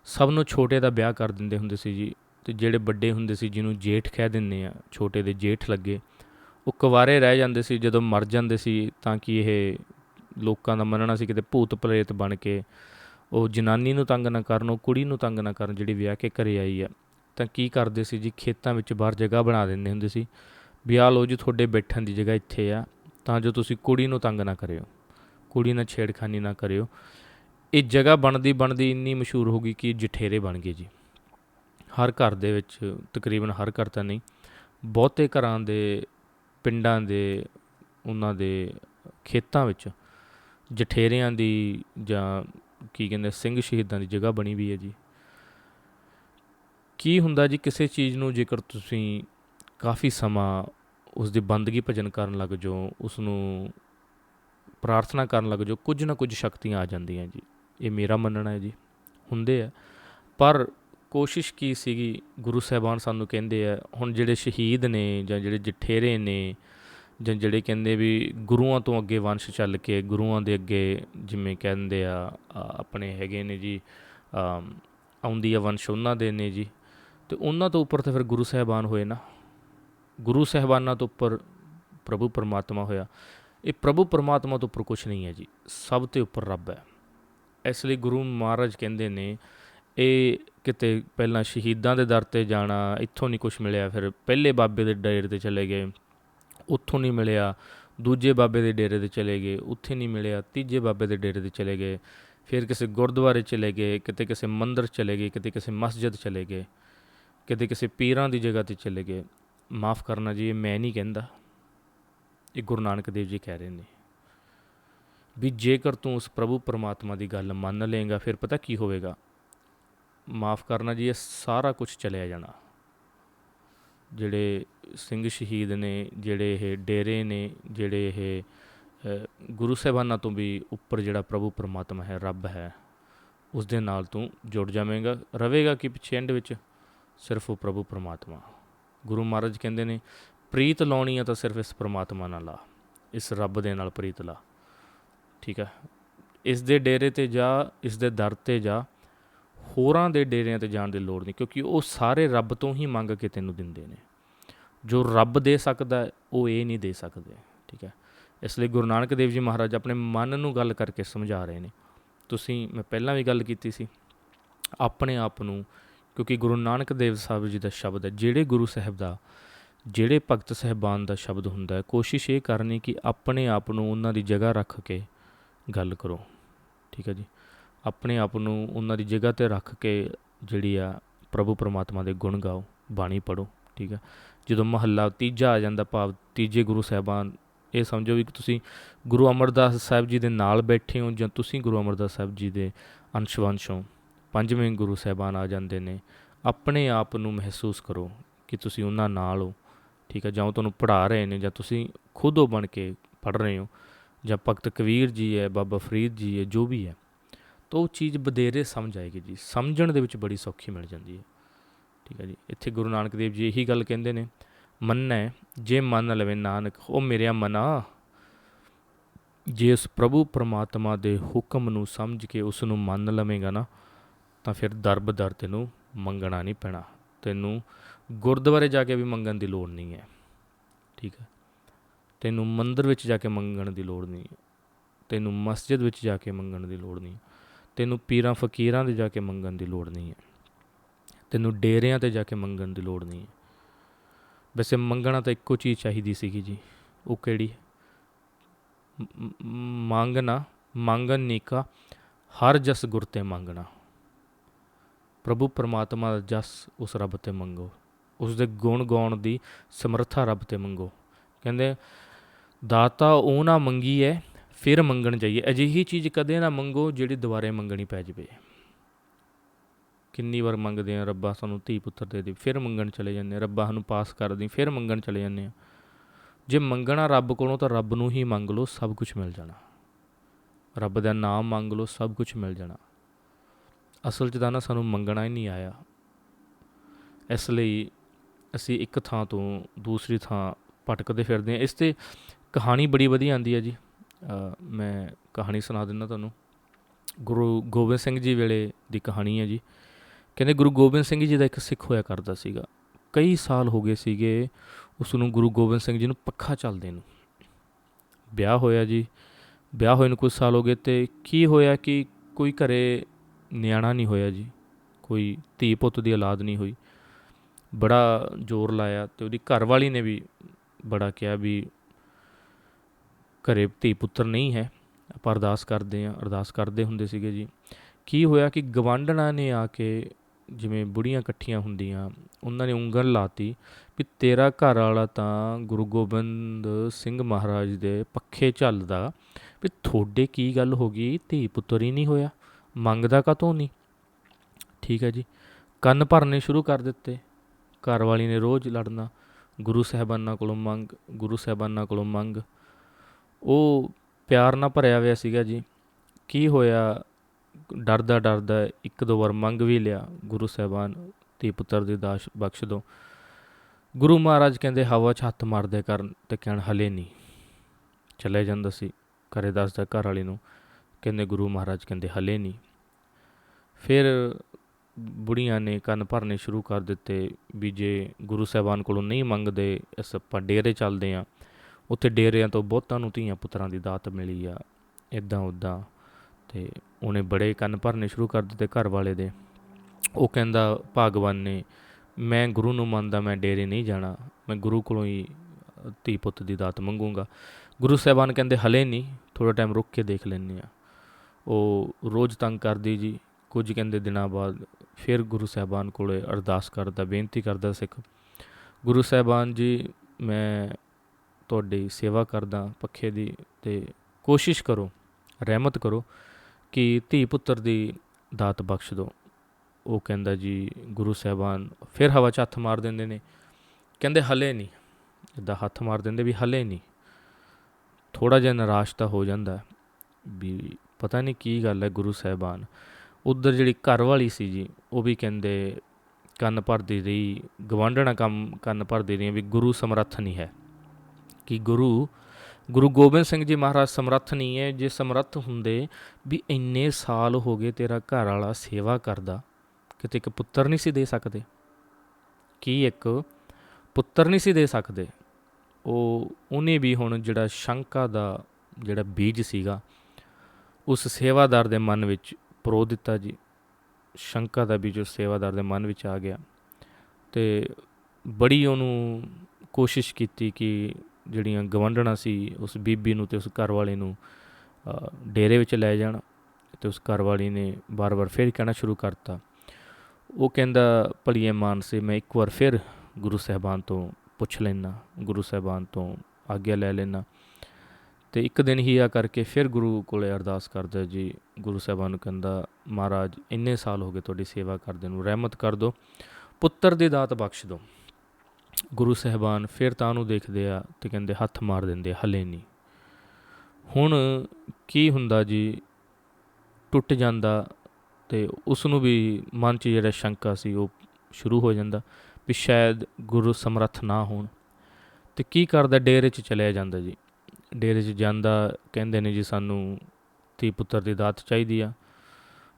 ਸਭ ਨੂੰ ਛੋਟੇ ਦਾ ਵਿਆਹ ਕਰ ਦਿੰਦੇ ਹੁੰਦੇ ਸੀ ਜੀ ਤੇ ਜਿਹੜੇ ਵੱਡੇ ਹੁੰਦੇ ਸੀ ਜਿਹਨੂੰ ਜੇਠ ਕਹਿ ਦਿੰਦੇ ਆ, ਛੋਟੇ ਦੇ ਜੇਠ ਲੱਗੇ, ਉਹ ਕੁਵਾਰੇ ਰਹਿ ਜਾਂਦੇ ਸੀ ਜਦੋਂ ਮਰ ਜਾਂਦੇ ਸੀ ਤਾਂ ਕਿ ਇਹ ਲੋਕਾਂ ਦਾ ਮੰਨਣਾ ਸੀ ਕਿਤੇ ਭੂਤ ਪ੍ਰੇਤ ਬਣ ਕੇ ਉਹ ਜਨਾਨੀ ਨੂੰ ਤੰਗ ਨਾ ਕਰਨ, ਉਹ ਕੁੜੀ ਨੂੰ ਤੰਗ ਨਾ ਕਰਨ ਜਿਹੜੀ ਵਿਆਹ ਕੇ ਘਰੇ ਆਈ ਆ। ਤਾਂ ਕੀ ਕਰਦੇ ਸੀ ਜੀ, ਖੇਤਾਂ ਵਿੱਚ ਬਾਹਰ ਜਗ੍ਹਾ ਬਣਾ ਦਿੰਦੇ ਹੁੰਦੇ ਸੀ, ਵੀ ਆਹ ਲਓ ਜੀ ਤੁਹਾਡੇ ਬੈਠਣ ਦੀ ਜਗ੍ਹਾ ਇੱਥੇ ਆ, ਤਾਂ ਜੋ ਤੁਸੀਂ ਕੁੜੀ ਨੂੰ ਤੰਗ ਨਾ ਕਰਿਓ, ਕੁੜੀ ਨਾਲ ਛੇੜਖਾਨੀ ਨਾ ਕਰਿਓ। ਇਹ ਜਗ੍ਹਾ ਬਣਦੀ ਬਣਦੀ ਇੰਨੀ ਮਸ਼ਹੂਰ ਹੋ ਗਈ ਕਿ ਜਠੇਰੇ ਬਣ ਗਏ ਜੀ। ਹਰ ਘਰ ਦੇ ਵਿੱਚ, ਤਕਰੀਬਨ ਹਰ ਘਰ ਤਾਂ ਨਹੀਂ, ਬਹੁਤੇ ਘਰਾਂ ਦੇ, ਪਿੰਡਾਂ ਦੇ, ਉਹਨਾਂ ਦੇ ਖੇਤਾਂ ਵਿੱਚ ਜਠੇਰਿਆਂ ਦੀ ਜਾਂ ਕੀ ਕਹਿੰਦੇ ਸਿੰਘ ਸ਼ਹੀਦਾਂ ਦੀ ਜਗ੍ਹਾ ਬਣੀ ਵੀ ਹੈ ਜੀ। ਕੀ ਹੁੰਦਾ ਜੀ ਕਿਸੇ ਚੀਜ਼ ਨੂੰ ਜੇਕਰ ਤੁਸੀਂ ਕਾਫੀ ਸਮਾਂ ਉਸ ਦੀ ਬੰਦਗੀ ਭਜਨ ਕਰਨ ਲੱਗ ਜਾਓ ਉਸ ਨੂੰ ਪ੍ਰਾਰਥਨਾ ਕਰਨ ਲੱਗ ਜਾਓ, ਕੁਝ ਨਾ ਕੁਝ ਸ਼ਕਤੀਆਂ ਆ ਜਾਂਦੀਆਂ ਜੀ। ਇਹ ਮੇਰਾ ਮੰਨਣਾ ਹੈ ਜੀ, ਹੁੰਦੇ ਆ। ਪਰ ਕੋਸ਼ਿਸ਼ ਕੀ ਸੀਗੀ, ਗੁਰੂ ਸਾਹਿਬਾਨ ਸਾਨੂੰ ਕਹਿੰਦੇ ਆ, ਹੁਣ ਜਿਹੜੇ ਸ਼ਹੀਦ ਨੇ ਜਾਂ ਜਿਹੜੇ ਜਠੇਰੇ ਨੇ ਜਾਂ ਜਿਹੜੇ ਕਹਿੰਦੇ ਵੀ ਗੁਰੂਆਂ ਤੋਂ ਅੱਗੇ ਵੰਸ਼ ਚੱਲ ਕੇ, ਗੁਰੂਆਂ ਦੇ ਅੱਗੇ ਜਿਵੇਂ ਕਹਿੰਦੇ ਆ ਆਪਣੇ ਹੈਗੇ ਨੇ ਜੀ ਆਉਂਦੀ ਆ ਵੰਸ਼ ਉਹਨਾਂ ਦੇ ਨੇ ਜੀ, ਤੇ ਉਹਨਾਂ ਤੋਂ ਉੱਪਰ ਤਾਂ ਫਿਰ ਗੁਰੂ ਸਾਹਿਬਾਨ ਹੋਏ ਨਾ। ਗੁਰੂ ਸਾਹਿਬਾਨਾਂ ਤੋਂ ਉੱਪਰ ਪ੍ਰਭੂ ਪਰਮਾਤਮਾ ਹੋਇਆ। ਇਹ ਪ੍ਰਭੂ ਪਰਮਾਤਮਾ ਤੋਂ ਉੱਪਰ ਕੁਝ ਨਹੀਂ ਹੈ ਜੀ, ਸਭ ਤੋਂ ਉੱਪਰ ਰੱਬ ਹੈ। ਇਸ ਲਈ ਗੁਰੂ ਮਹਾਰਾਜ ਕਹਿੰਦੇ ਨੇ, ਇਹ ਕਿਤੇ ਪਹਿਲਾਂ ਸ਼ਹੀਦਾਂ ਦੇ ਦਰ ਤੇ ਜਾਣਾ, ਇੱਥੋਂ ਨਹੀਂ ਕੁਝ ਮਿਲਿਆ, ਫਿਰ ਪਹਿਲੇ ਬਾਬੇ ਦੇ ਡੇਰੇ ਤੇ ਚਲੇ ਗਏ, ਉੱਥੋਂ ਨਹੀਂ ਮਿਲਿਆ, ਦੂਜੇ ਬਾਬੇ ਦੇ ਡੇਰੇ ਤੇ ਚਲੇ ਗਏ, ਉੱਥੇ ਨਹੀਂ ਮਿਲਿਆ, ਤੀਜੇ ਬਾਬੇ ਦੇ ਡੇਰੇ ਤੇ ਚਲੇ ਗਏ, ਫਿਰ ਕਿਸੇ ਗੁਰਦੁਆਰੇ ਚਲੇ ਗਏ, ਕਿਤੇ ਕਿਸੇ ਮੰਦਿਰ ਚਲੇ ਗਏ, ਕਿਤੇ ਕਿਸੇ ਮਸਜਿਦ ਚਲੇ ਗਏ, ਕਿਤੇ ਕਿਸੇ ਪੀਰਾਂ ਦੀ ਜਗ੍ਹਾ ਤੇ ਚਲੇ ਗਏ। ਮਾਫ ਕਰਨਾ ਜੀ, ਇਹ ਮੈਂ ਨਹੀਂ ਕਹਿੰਦਾ। ਇਹ ਗੁਰੂ ਨਾਨਕ ਦੇਵ ਜੀ ਕਹਿ ਰਹੇ ਨੇ। ਵੀ ਜੇਕਰ ਤੂੰ ਉਸ ਪ੍ਰਭੂ ਪਰਮਾਤਮਾ ਦੀ ਗੱਲ ਮੰਨ ਲੇਗਾ ਫਿਰ ਪਤਾ ਕੀ ਹੋਵੇਗਾ? ਮਾਫ ਕਰਨਾ ਜੀ, ਇਹ ਸਾਰਾ ਕੁਝ ਚਲਿਆ ਜਾਣਾ। ਜਿਹੜੇ ਸਿੰਘ ਸ਼ਹੀਦ ਨੇ, ਜਿਹੜੇ ਇਹ ਡੇਰੇ ਨੇ, ਜਿਹੜੇ ਇਹ ਗੁਰੂ ਸਾਹਿਬਾਨਾਂ ਤੋਂ ਵੀ ਉੱਪਰ ਜਿਹੜਾ ਪ੍ਰਭੂ ਪਰਮਾਤਮਾ ਹੈ, ਰੱਬ ਹੈ, ਉਸ ਦੇ ਨਾਲ ਤੂੰ ਜੁੜ ਜਾਵੇਂਗਾ। ਰਵੇਗਾ ਕਿ ਪਿੱਛੇ ਐਂਡ ਵਿੱਚ? ਸਿਰਫ ਉਹ ਪ੍ਰਭੂ ਪਰਮਾਤਮਾ। ਗੁਰੂ ਮਹਾਰਾਜ ਕਹਿੰਦੇ ਨੇ, ਪ੍ਰੀਤ ਲਾਉਣੀ ਆ ਤਾਂ ਸਿਰਫ ਇਸ ਪਰਮਾਤਮਾ ਨਾਲ ਲਾ ਇਸ ਰੱਬ ਦੇ ਨਾਲ ਪ੍ਰੀਤ ਲਾ। ਠੀਕ ਹੈ। ਇਸ ਦੇ ਡੇਰੇ ਤੇ ਜਾ, ਇਸ ਦੇ ਦਰ ਤੇ ਜਾ, ਹੋਰਾਂ ਦੇ ਡੇਰਿਆਂ ਤੇ ਜਾਣ ਦੀ ਲੋੜ ਨਹੀਂ ਕਿਉਂਕਿ ਉਹ ਸਾਰੇ ਰੱਬ ਤੋਂ ਹੀ ਮੰਗ ਕੇ ਤੈਨੂੰ ਦਿੰਦੇ ਨੇ। ਜੋ ਰੱਬ ਦੇ ਸਕਦਾ ਉਹ ਇਹ ਨਹੀਂ ਦੇ ਸਕਦੇ, ਠੀਕ ਹੈ। ਇਸ ਲਈ ਗੁਰੂ ਨਾਨਕ ਦੇਵ ਜੀ ਮਹਾਰਾਜ ਆਪਣੇ ਮਨ ਨੂੰ ਗੱਲ ਕਰਕੇ ਸਮਝਾ ਰਹੇ ਨੇ। ਤੁਸੀਂ, ਮੈਂ ਪਹਿਲਾਂ ਵੀ ਗੱਲ ਕੀਤੀ ਸੀ, ਆਪਣੇ ਆਪ ਨੂੰ, ਕਿਉਂਕਿ ਗੁਰੂ ਨਾਨਕ ਦੇਵ ਸਾਹਿਬ ਜੀ ਦਾ ਸ਼ਬਦ ਹੈ, ਜਿਹੜੇ ਗੁਰੂ ਸਾਹਿਬ ਦਾ, ਜਿਹੜੇ ਭਗਤ ਸਹਿਬਾਨ ਦਾ ਸ਼ਬਦ ਹੁੰਦਾ ਹੈ, ਕੋਸ਼ਿਸ਼ ਇਹ ਕਰਨੀ ਕਿ ਆਪਣੇ ਆਪ ਨੂੰ ਉਹਨਾਂ ਦੀ ਜਗ੍ਹਾ ਰੱਖ ਕੇ ਗੱਲ ਕਰੋ। ਠੀਕ ਹੈ ਜੀ। ਆਪਣੇ ਆਪ ਨੂੰ ਉਹਨਾਂ ਦੀ ਜਗ੍ਹਾ ਤੇ ਰੱਖ ਕੇ ਜਿਹੜੀ ਆ ਪ੍ਰਭੂ ਪਰਮਾਤਮਾ ਦੇ ਗੁਣ ਗਾਓ, ਬਾਣੀ ਪੜੋ ਠੀਕ ਹੈ। ਜਦੋਂ ਮਹੱਲਾ ਤੀਜਾ ਆ ਜਾਂਦਾ ਭਾਵ ਤੀਜੇ ਗੁਰੂ ਸਾਹਿਬਾਨ, ਇਹ ਸਮਝੋ ਵੀ ਕਿ ਤੁਸੀਂ ਗੁਰੂ ਅਮਰਦਾਸ ਸਾਹਿਬ ਜੀ ਦੇ ਨਾਲ ਬੈਠੇ ਹੋ ਜਾਂ ਤੁਸੀਂ ਗੁਰੂ ਅਮਰਦਾਸ ਸਾਹਿਬ ਜੀ ਦੇ ਅੰਸ਼ਵੰਸ਼ ਹੋ, ਪੰਜਵੇਂ ਗੁਰੂ ਸਾਹਿਬਾਨ ਆ ਜਾਂਦੇ ਨੇ। ਆਪਣੇ ਆਪ ਨੂੰ ਮਹਿਸੂਸ ਕਰੋ ਕਿ ਤੁਸੀਂ ਉਹਨਾਂ ਨਾਲ ਹੋ, ਠੀਕ ਹੈ, ਜਾਂ ਉਹ ਤੁਹਾਨੂੰ ਪੜ੍ਹਾ ਰਹੇ ਨੇ ਜਾਂ ਤੁਸੀਂ ਖੁਦ ਉਹ ਬਣ ਕੇ ਪੜ੍ਹ ਰਹੇ ਹੋ। ਜਾਂ ਭਗਤ ਕਬੀਰ ਜੀ ਹੈ, ਬਾਬਾ ਫਰੀਦ ਜੀ ਹੈ, ਜੋ ਵੀ ਹੈ, ਤਾਂ ਉਹ ਚੀਜ਼ ਬਧੇਰੇ ਸਮਝ ਆਏਗੀ ਜੀ। ਸਮਝਣ ਦੇ ਵਿੱਚ ਬੜੀ ਸੌਖੀ ਮਿਲ ਜਾਂਦੀ ਹੈ। ਠੀਕ ਹੈ ਜੀ। ਇੱਥੇ ਗੁਰੂ ਨਾਨਕ ਦੇਵ ਜੀ ਇਹੀ ਗੱਲ ਕਹਿੰਦੇ ਨੇ, ਮੰਨੈ, ਜੇ ਮੰਨ ਲਵੇ ਨਾਨਕ, ਉਹ ਮੇਰਿਆ ਮਨਾ। ਜੇ ਉਸ ਪ੍ਰਭੂ ਪਰਮਾਤਮਾ ਦੇ ਹੁਕਮ ਨੂੰ ਸਮਝ ਕੇ ਉਸ ਨੂੰ ਮੰਨ ਲਵੇਂਗਾ ਨਾ, ਤਾਂ ਫਿਰ ਦਰਬ ਦਰ ਤੈਨੂੰ ਮੰਗਣਾ ਨਹੀਂ ਪੈਣਾ। ਤੈਨੂੰ ਗੁਰਦੁਆਰੇ ਜਾ ਕੇ ਵੀ ਮੰਗਣ ਦੀ ਲੋੜ ਨਹੀਂ ਹੈ। ਠੀਕ ਹੈ। ਤੈਨੂੰ ਮੰਦਰ ਵਿੱਚ ਜਾ ਕੇ ਮੰਗਣ ਦੀ ਲੋੜ ਨਹੀਂ। ਤੈਨੂੰ ਮਸਜਿਦ ਵਿੱਚ ਜਾ ਕੇ ਮੰਗਣ ਦੀ ਲੋੜ ਨਹੀਂ। ਤੈਨੂੰ ਪੀਰਾਂ ਫਕੀਰਾਂ ਦੇ ਜਾ ਕੇ ਮੰਗਣ ਦੀ ਲੋੜ ਨਹੀਂ ਹੈ। ਤੈਨੂੰ ਡੇਰਿਆਂ ਤੇ ਜਾ ਕੇ ਮੰਗਣ ਦੀ ਲੋੜ ਨਹੀਂ ਹੈ। ਵੈਸੇ ਮੰਗਣਾ ਤਾਂ ਇੱਕੋ ਚੀਜ਼ ਚਾਹੀਦੀ ਸੀਗੀ ਜੀ। ਉਹ ਕਿਹੜੀ? ਮੰਗਣਾ ਮੰਗਨ ਨੀਕਾ, ਹਰ ਜਸ ਗੁਰ ਤੇ ਮੰਗਣਾ। ਪ੍ਰਭੂ ਪਰਮਾਤਮਾ ਦਾ ਜਸ ਉਸ ਰੱਬ ਤੇ ਮੰਗੋ। ਉਸ ਦੇ ਗੁਣ ਗਾਉਣ ਦੀ ਸਮਰੱਥਾ ਰੱਬ ਤੇ ਮੰਗੋ। ਕਹਿੰਦੇ ਦਾਤਾ, ਉਹ ਨਾ ਮੰਗੀ ਹੈ ਫਿਰ ਮੰਗਣ ਜਾਈਏ ਅਜਿਹੀ ਚੀਜ਼ ਕਦੇ ਨਾ ਮੰਗੋ ਜਿਹੜੀ ਦੁਬਾਰੇ ਮੰਗਣੀ ਪੈ ਜਾਵੇ। ਕਿੰਨੀ ਵਾਰ ਮੰਗਦੇ ਆ ਰੱਬਾ, ਸਾਨੂੰ ਧੀ ਪੁੱਤਰ ਦੇ ਦੇ, ਫਿਰ ਮੰਗਣ ਚਲੇ ਜਾਂਦੇ ਆ। ਰੱਬਾ ਸਾਨੂੰ ਪਾਸ ਕਰ ਦੀ, ਫਿਰ ਮੰਗਣ ਚਲੇ ਜਾਂਦੇ ਆ। ਜੇ ਮੰਗਣਾ ਰੱਬ ਕੋਲੋਂ ਤਾਂ ਰੱਬ ਨੂੰ ਹੀ ਮੰਗ ਲਓ, ਸਭ ਕੁਝ ਮਿਲ ਜਾਣਾ। ਰੱਬ ਦਾ ਨਾਮ ਮੰਗ ਲਓ, ਸਭ ਕੁਝ ਮਿਲ ਜਾਣਾ। ਅਸਲ 'ਚ ਤਾਂ ਨਾ ਸਾਨੂੰ ਮੰਗਣਾ ਹੀ ਨਹੀਂ ਆਇਆ। ਇਸ ਲਈ ਅਸੀਂ ਇੱਕ ਥਾਂ ਤੋਂ ਦੂਸਰੀ ਥਾਂ ਭਟਕਦੇ ਫਿਰਦੇ ਹਾਂ ਇਸ ਤੇ ਕਹਾਣੀ ਬੜੀ ਵਧੀਆ ਆਂਦੀ ਹੈ ਜੀ। ਮੈਂ ਕਹਾਣੀ ਸੁਣਾ ਦਿੰਦਾ ਤੁਹਾਨੂੰ। ਗੁਰੂ ਗੋਬਿੰਦ ਸਿੰਘ ਜੀ ਵੇਲੇ ਦੀ ਕਹਾਣੀ ਹੈ ਜੀ। ਕਹਿੰਦੇ ਗੁਰੂ ਗੋਬਿੰਦ ਸਿੰਘ ਜੀ ਦਾ ਇੱਕ ਸਿੱਖ ਹੋਇਆ ਕਰਦਾ ਸੀਗਾ। ਕਈ ਸਾਲ ਹੋ ਗਏ ਸੀਗੇ ਉਸ ਨੂੰ ਗੁਰੂ ਗੋਬਿੰਦ ਸਿੰਘ ਜੀ ਨੂੰ ਪੱਖਾ ਚੱਲਦੇ ਨੂੰ। ਵਿਆਹ ਹੋਇਆ ਜੀ। ਵਿਆਹ ਹੋਏ ਨੂੰ ਕੁਝ ਸਾਲ ਹੋ ਗਏ ਤੇ ਕੀ ਹੋਇਆ ਕਿ ਕੋਈ ਘਰੇ ਨਿਆਣਾ ਨਹੀਂ ਹੋਇਆ ਜੀ। ਕੋਈ ਧੀ ਪੁੱਤ ਦੀ ਔਲਾਦ ਨਹੀਂ ਹੋਈ। ਬੜਾ ਜ਼ੋਰ ਲਾਇਆ ਤੇ ਉਹਦੀ ਘਰਵਾਲੀ ਨੇ ਵੀ ਬੜਾ ਕਿਹਾ ਵੀ ਘਰੇ ਧੀ ਪੁੱਤਰ ਨਹੀਂ ਹੈ, ਆਪਾਂ ਅਰਦਾਸ ਕਰਦੇ ਆ ਅਰਦਾਸ ਕਰਦੇ ਹੁੰਦੇ ਸੀਗੇ ਜੀ। ਕੀ ਹੋਇਆ ਕਿ ਗਵਾਂਢਣਾ ਨੇ ਆ ਕੇ ਜਿਵੇਂ ਬੁੜੀਆਂ ਇਕੱਠੀਆਂ ਹੁੰਦੀਆਂ, ਉਹਨਾਂ ਨੇ ਉਂਗਲ ਲਾਤੀ ਵੀ ਤੇਰਾ ਘਰ ਵਾਲਾ ਤਾਂ ਗੁਰੂ ਗੋਬਿੰਦ ਸਿੰਘ ਮਹਾਰਾਜ ਦੇ ਪੱਖੇ ਚੱਲਦਾ ਵੀ ਤੁਹਾਡੇ ਕੀ ਗੱਲ ਹੋ ਗਈ? ਧੀ ਪੁੱਤਰ ਹੀ ਨਹੀਂ ਹੋਇਆ, ਮੰਗਦਾ ਕਾਤੋਂ ਨਹੀਂ? ਠੀਕ ਹੈ ਜੀ, ਕੰਨ ਭਰਨੇ ਸ਼ੁਰੂ ਕਰ ਦਿੱਤੇ। ਘਰ ਵਾਲੀ ਨੇ ਰੋਜ਼ ਲੜਨਾ, ਗੁਰੂ ਸਾਹਿਬਾਨਾਂ ਕੋਲੋਂ ਮੰਗ, ਗੁਰੂ ਸਾਹਿਬਾਨਾਂ ਕੋਲੋਂ ਮੰਗ। ਉਹ ਪਿਆਰ ਨਾਲ ਭਰਿਆ ਹੋਇਆ ਸੀਗਾ ਜੀ। ਕੀ ਹੋਇਆ? ਡਰਦਾ ਡਰਦਾ ਇੱਕ ਦੋ ਵਾਰ ਮੰਗ ਵੀ ਲਿਆ ਗੁਰੂ ਸਾਹਿਬਾਨ ਧੀ ਪੁੱਤਰ ਦੀ ਦਾਸ਼ ਬਖਸ਼ ਦੋ। ਗੁਰੂ ਮਹਾਰਾਜ ਕਹਿੰਦੇ, ਹਵਾ 'ਚ ਹੱਥ ਮਾਰਦੇ ਕਰਨ ਤੇ ਕਹਿਣ, ਹਲੇ ਨਹੀਂ। ਚਲੇ ਜਾਂਦਾ ਸੀ ਘਰੇ ਦੱਸਦਾ ਘਰ ਵਾਲੇ ਨੂੰ। ਕਹਿੰਦੇ, ਗੁਰੂ ਮਹਾਰਾਜ ਕਹਿੰਦੇ, ਹਲੇ ਨਹੀਂ। ਫਿਰ ਬੁੜੀਆਂ ਨੇ ਕੰਨ ਭਰਨੇ ਸ਼ੁਰੂ ਕਰ ਦਿੱਤੇ ਵੀ ਜੇ ਗੁਰੂ ਸਾਹਿਬਾਨ ਕੋਲੋਂ ਨਹੀਂ ਮੰਗਦੇ, ਅਸ ਆਪਾਂ ਡੇਰੇ ਚੱਲਦੇ ਆ। ਉੱਥੇ ਡੇਰਿਆਂ ਤੋਂ ਬਹੁਤਾਂ ਨੂੰ ਧੀਆਂ ਪੁੱਤਰਾਂ ਦੀ ਦਾਤ ਮਿਲੀ ਆ ਇਦਾਂ ਉਦਾਂ ਤੇ ਉਹਨੇ ਬੜੇ ਕੰਨ ਭਰਨੇ ਸ਼ੁਰੂ ਕਰ ਦਿੱਤੇ ਘਰ ਵਾਲੇ ਦੇ। ਉਹ ਕਹਿੰਦਾ, ਭਗਵਾਨ ਨੇ, ਮੈਂ ਗੁਰੂ ਨੂੰ ਮੰਨਦਾ, ਮੈਂ ਡੇਰੇ ਨਹੀਂ ਜਾਣਾ। ਮੈਂ ਗੁਰੂ ਕੋਲੋਂ ਹੀ ਧੀ ਪੁੱਤ ਦੀ ਦਾਤ ਮੰਗੂੰਗਾ। ਗੁਰੂ ਸਾਹਿਬਾਨ ਕਹਿੰਦੇ, ਹਲੇ ਨਹੀਂ ਥੋੜਾ ਟਾਈਮ ਰੁੱਕ ਕੇ ਦੇਖ ਲੈਂਦੇ ਆ ਉਹ ਰੋਜ਼ ਤੰਗ ਕਰਦੀ ਜੀ। ਕੁਝ ਕਹਿੰਦੇ ਦਿਨਾਂ ਬਾਅਦ ਫਿਰ ਗੁਰੂ ਸਾਹਿਬਾਨ ਕੋਲੇ ਅਰਦਾਸ ਕਰਦਾ, ਬੇਨਤੀ ਕਰਦਾ ਸਿੱਖ, ਗੁਰੂ ਸਾਹਿਬਾਨ ਜੀ, ਮੈਂ ਤੁਹਾਡੀ ਸੇਵਾ ਕਰਦਾ ਪੱਖੇ ਦੀ ਤੇ ਕੋਸ਼ਿਸ਼ ਕਰੋ, ਰਹਿਮਤ ਕਰੋ ਕਿ ਧੀ ਪੁੱਤਰ ਦੀ ਦਾਤ ਬਖਸ਼ ਦਿਓ ਉਹ ਕਹਿੰਦਾ, ਜੀ, ਗੁਰੂ ਸਾਹਿਬਾਨ ਫਿਰ ਹਵਾ 'ਚ ਹੱਥ ਮਾਰ ਦਿੰਦੇ ਨੇ। ਕਹਿੰਦੇ, ਹਲੇ ਨਹੀਂ। ਇਦਾਂ ਹੱਥ ਮਾਰ ਦਿੰਦੇ ਵੀ ਹਲੇ ਨਹੀਂ। ਥੋੜਾ ਜਿਹਾ ਨਿਰਾਸ਼ ਤਾਂ ਹੋ ਜਾਂਦਾ ਵੀ ਪਤਾ ਨਹੀਂ ਕੀ ਗੱਲ ਹੈ ਗੁਰੂ ਸਾਹਿਬਾਨ। ਉਧਰ ਜਿਹੜੀ ਘਰ ਵਾਲੀ ਸੀ ਜੀ, ਉਹ ਵੀ ਕਹਿੰਦੇ, ਕੰਨ ਭਰਦੀ ਰਹੀ, ਗਵਾਂਢਣਾ ਕੰਮ ਕੰਨ ਭਰਦੀ ਰਹੀ ਵੀ ਗੁਰੂ ਸਮਰੱਥ ਨਹੀਂ ਹੈ। ਕਿ ਗੁਰੂ ਗੁਰੂ ਗੋਬਿੰਦ ਸਿੰਘ ਜੀ ਮਹਾਰਾਜ ਸਮਰੱਥ ਨਹੀਂ ਹੈ। ਜੇ ਸਮਰੱਥ ਹੁੰਦੇ ਵੀ ਇੰਨੇ ਸਾਲ ਹੋ ਗਏ ਤੇਰਾ ਘਰ ਵਾਲਾ ਸੇਵਾ ਕਰਦਾ, ਕਿਤੇ ਇੱਕ ਪੁੱਤਰ ਨਹੀਂ ਸੀ ਦੇ ਸਕਦੇ। ਕੀ ਇੱਕ ਪੁੱਤਰ ਨਹੀਂ ਸੀ ਦੇ ਸਕਦੇ? ਉਹ, ਉਹਨੇ ਵੀ ਹੁਣ ਜਿਹੜਾ ਸ਼ੰਕਾ ਦਾ ਜਿਹੜਾ ਬੀਜ ਸੀਗਾ, ਉਸ ਸੇਵਾਦਾਰ ਦੇ ਮਨ ਵਿੱਚ ਪਰੋ ਦਿੱਤਾ ਜੀ। ਸ਼ੰਕਾ ਦਾ ਬੀਜ ਉਸ ਸੇਵਾਦਾਰ ਦੇ ਮਨ ਵਿੱਚ ਆ ਗਿਆ ਤੇ ਬੜੀ ਉਹਨੂੰ ਕੋਸ਼ਿਸ਼ ਕੀਤੀ ਕਿ ਜਿਹੜੀਆਂ ਗਵੰਡਣਾ ਸੀ, ਉਸ ਬੀਬੀ ਨੂੰ ਤੇ ਉਸ ਘਰ ਵਾਲੇ ਨੂੰ ਡੇਰੇ ਵਿੱਚ ਲੈ ਜਾਣ ਤੇ ਉਸ ਘਰ ਵਾਲੀ ਨੇ ਬਾਰ-ਬਾਰ ਫਿਰ ਕਹਿਣਾ ਸ਼ੁਰੂ ਕਰਤਾ। ਉਹ ਕਹਿੰਦਾ, ਭਲੀਏ ਮਾਨਸੇ, ਮੈਂ ਇੱਕ ਵਾਰ ਫਿਰ ਗੁਰੂ ਸਾਹਿਬਾਨ ਤੋਂ ਪੁੱਛ ਲੈਣਾ ਗੁਰੂ ਸਾਹਿਬਾਨ ਤੋਂ ਆਗਿਆ ਲੈ ਲੈਣਾ ਤੇ ਇੱਕ ਦਿਨ ਹੀ ਆ ਕਰਕੇ ਫਿਰ ਗੁਰੂ ਕੋਲੇ ਅਰਦਾਸ ਕਰਦਾ ਜੀ, ਗੁਰੂ ਸਾਹਿਬਾਨ ਨੂੰ ਕਹਿੰਦਾ, ਮਹਾਰਾਜ, ਇੰਨੇ ਸਾਲ ਹੋ ਗਏ ਤੁਹਾਡੀ ਸੇਵਾ ਕਰਦੇ ਨੂੰ, ਰਹਿਮਤ ਕਰ ਦਿਓ ਪੁੱਤਰ ਦੀ ਦਾਤ ਬਖਸ਼ ਦਿਓ ਗੁਰੂ ਸਾਹਿਬਾਨ ਫਿਰ ਤਾਂ ਉਹਨੂੰ ਦੇਖਦੇ ਆ ਤੇ ਕਹਿੰਦੇ ਹੱਥ ਮਾਰ ਦਿੰਦੇ ਹਲੇ ਨਹੀਂ। ਹੁਣ ਕੀ ਹੁੰਦਾ ਜੀ? ਟੁੱਟ ਜਾਂਦਾ ਤੇ ਉਸ ਨੂੰ ਵੀ ਮਨ 'ਚ ਜਿਹੜਾ ਸ਼ੰਕਾ ਸੀ ਉਹ ਸ਼ੁਰੂ ਹੋ ਜਾਂਦਾ ਵੀ ਸ਼ਾਇਦ ਗੁਰੂ ਸਮਰੱਥ ਨਾ ਹੋਣ। ਤੇ ਕੀ ਕਰਦਾ? ਡੇਰੇ 'ਚ ਚਲਿਆ ਜਾਂਦਾ ਜੀ। ਡੇਰੇ 'ਚ ਜਾਂਦਾ, ਕਹਿੰਦੇ ਨੇ ਜੀ ਸਾਨੂੰ ਧੀ ਪੁੱਤਰ ਦੀ ਦਾਤ ਚਾਹੀਦੀ ਆ।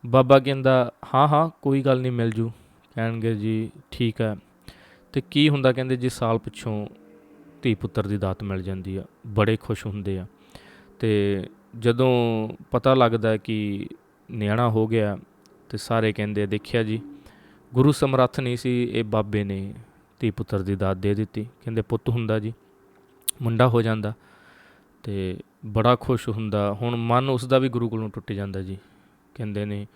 ਬਾਬਾ ਕਹਿੰਦਾ, ਹਾਂ ਹਾਂ, ਕੋਈ ਗੱਲ ਨਹੀਂ, ਮਿਲ ਜੂ। ਕਹਿਣਗੇ ਜੀ, ਠੀਕ ਹੈ। ਤੇ ਕੀ ਹੁੰਦਾ ਕਹਿੰਦੇ ਜੀ ਸਾਲ ਪਿੱਛੋਂ ਧੀ ਪੁੱਤਰ ਦੀ ਦਾਤ ਮਿਲ ਜਾਂਦੀ ਆ, ਬੜੇ ਖੁਸ਼ ਹੁੰਦੇ ਆ। ਤੇ ਜਦੋਂ ਪਤਾ ਲੱਗਦਾ ਕਿ ਨਿਆਣਾ ਹੋ ਗਿਆ, ਤੇ ਸਾਰੇ ਕਹਿੰਦੇ ਦੇਖਿਆ ਜੀ, ਗੁਰੂ ਸਮਰੱਥ ਨਹੀਂ ਸੀ, ਇਹ ਬਾਬੇ ਨੇ ਧੀ ਪੁੱਤਰ ਦੀ ਦਾਤ ਦੇ ਦਿੱਤੀ। ਕਹਿੰਦੇ, ਪੁੱਤ ਹੁੰਦਾ ਜੀ, ਮੁੰਡਾ ਹੋ ਜਾਂਦਾ ਤੇ ਬੜਾ ਖੁਸ਼ ਹੁੰਦਾ। ਹੁਣ ਮਨ ਉਸ ਦਾ ਵੀ ਗੁਰੂ ਕੋਲੋਂ ਟੁੱਟ ਜਾਂਦਾ ਜੀ। ਕਹਿੰਦੇ ਨੇ,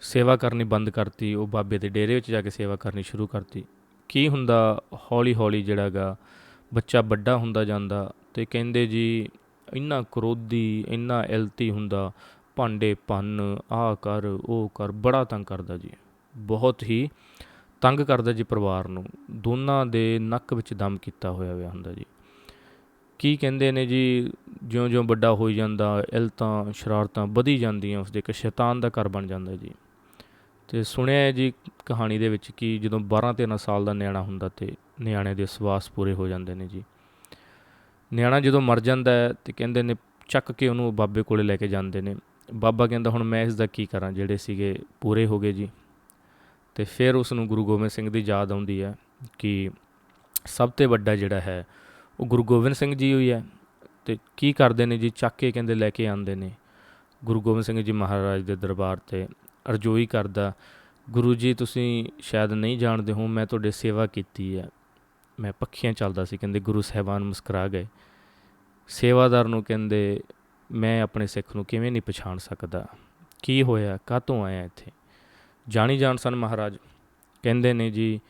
ਸੇਵਾ ਕਰਨੀ ਬੰਦ ਕਰਤੀ, ਉਹ ਬਾਬੇ ਦੇ ਡੇਰੇ ਵਿੱਚ ਜਾ ਕੇ ਸੇਵਾ ਕਰਨੀ ਸ਼ੁਰੂ ਕਰਤੀ। ਕੀ ਹੁੰਦਾ ਹੌਲੀ ਹੌਲੀ ਜਿਹੜਾਗਾ ਬੱਚਾ ਵੱਡਾ ਹੁੰਦਾ ਜਾਂਦਾ ਤੇ ਕਹਿੰਦੇ ਜੀ ਇੰਨਾ ਕਰੋਧੀ, ਇੰਨਾ ਐਲਤੀ ਹੁੰਦਾ, ਭਾਂਡੇ ਭੰਨ, ਆਹ ਕਰ, ਉਹ ਕਰ, ਬੜਾ ਤੰਗ ਕਰਦਾ ਜੀ। ਬਹੁਤ ਹੀ ਤੰਗ ਕਰਦਾ ਜੀ ਪਰਿਵਾਰ ਨੂੰ। ਦੋਨਾਂ ਦੇ ਨੱਕ ਵਿੱਚ ਦਮ ਕੀਤਾ ਹੋਇਆ ਹੋਇਆ ਹੁੰਦਾ ਜੀ। ਕੀ ਕਹਿੰਦੇ ਨੇ ਜੀ, ਜਿਉਂ-ਜਿਉਂ ਵੱਡਾ ਹੋਈ ਜਾਂਦਾ ਇਲਤਾਂ ਸ਼ਰਾਰਤਾਂ ਵਧੀ ਜਾਂਦੀਆਂ, ਉਸਦੇ ਇੱਕ ਸ਼ੈਤਾਨ ਦਾ ਘਰ ਬਣ ਜਾਂਦਾ ਜੀ। ਤੇ ਸੁਣਿਆ ਹੈ ਜੀ ਕਹਾਣੀ ਦੇ ਵਿੱਚ ਕਿ ਜਦੋਂ 12 13 ਸਾਲ ਦਾ ਨਿਆਣਾ ਹੁੰਦਾ ਤੇ ਨਿਆਣੇ ਦੇ ਸਵਾਸ ਪੂਰੇ ਹੋ ਜਾਂਦੇ ਨੇ ਜੀ। ਨਿਆਣਾ ਜਦੋਂ ਮਰ ਜਾਂਦਾ ਹੈ ਤੇ ਕਹਿੰਦੇ ਨੇ ਚੱਕ ਕੇ ਉਹਨੂੰ ਬਾਬੇ ਕੋਲੇ ਲੈ ਕੇ ਜਾਂਦੇ ਨੇ। ਬਾਬਾ ਕਹਿੰਦਾ, ਹੁਣ ਮੈਂ ਇਸ ਦਾ ਕੀ ਕਰਾਂ? ਜਿਹੜੇ ਸੀਗੇ ਪੂਰੇ ਹੋ ਗਏ ਜੀ। ਤੇ ਫਿਰ ਉਸ ਨੂੰ ਗੁਰੂ ਗੋਬਿੰਦ ਸਿੰਘ ਦੀ ਯਾਦ ਆਉਂਦੀ ਹੈ ਕਿ ਸਭ ਤੋਂ ਵੱਡਾ ਜਿਹੜਾ ਹੈ, ਉਹ ਗੁਰੂ ਗੋਬਿੰਦ ਸਿੰਘ ਜੀ ਹੋਈ ਹੈ। ਤੇ ਕੀ ਕਰਦੇ ਨੇ ਜੀ? ਚੱਕ ਕੇ ਕਹਿੰਦੇ ਲੈ ਕੇ ਆਉਂਦੇ ਨੇ। ਗੁਰੂ ਗੋਬਿੰਦ ਸਿੰਘ ਜੀ ਮਹਾਰਾਜ ਦੇ ਦਰਬਾਰ ਤੇ ਅਰਜ਼ੋਈ ਕਰਦਾ, ਗੁਰੂ ਜੀ, ਤੁਸੀਂ ਸ਼ਾਇਦ ਨਹੀਂ ਜਾਣਦੇ ਹੋ, ਮੈਂ ਤੁਹਾਡੇ ਸੇਵਾ ਕੀਤੀ ਹੈ। ਮੈਂ ਪੱਖੀਆਂ ਚੱਲਦਾ ਸੀ, ਕਹਿੰਦੇ ਗੁਰੂ ਸਾਹਿਬਾਨ ਮੁਸਕਰਾ ਗਏ। ਸੇਵਾਦਾਰ ਨੂੰ ਕਹਿੰਦੇ, ਮੈਂ ਆਪਣੇ ਸਿੱਖ ਨੂੰ ਕਿਵੇਂ ਨਹੀਂ ਪਛਾਣ ਸਕਦਾ? ਕੀ ਹੋਇਆ? ਕਾਹਤੋਂ ਆਇਆ ਇੱਥੇ? ਜਾਣੀ ਜਾਣ ਸਨ ਮਹਾਰਾਜ। ਕਹਿੰਦੇ ਨੇ ਜੀ,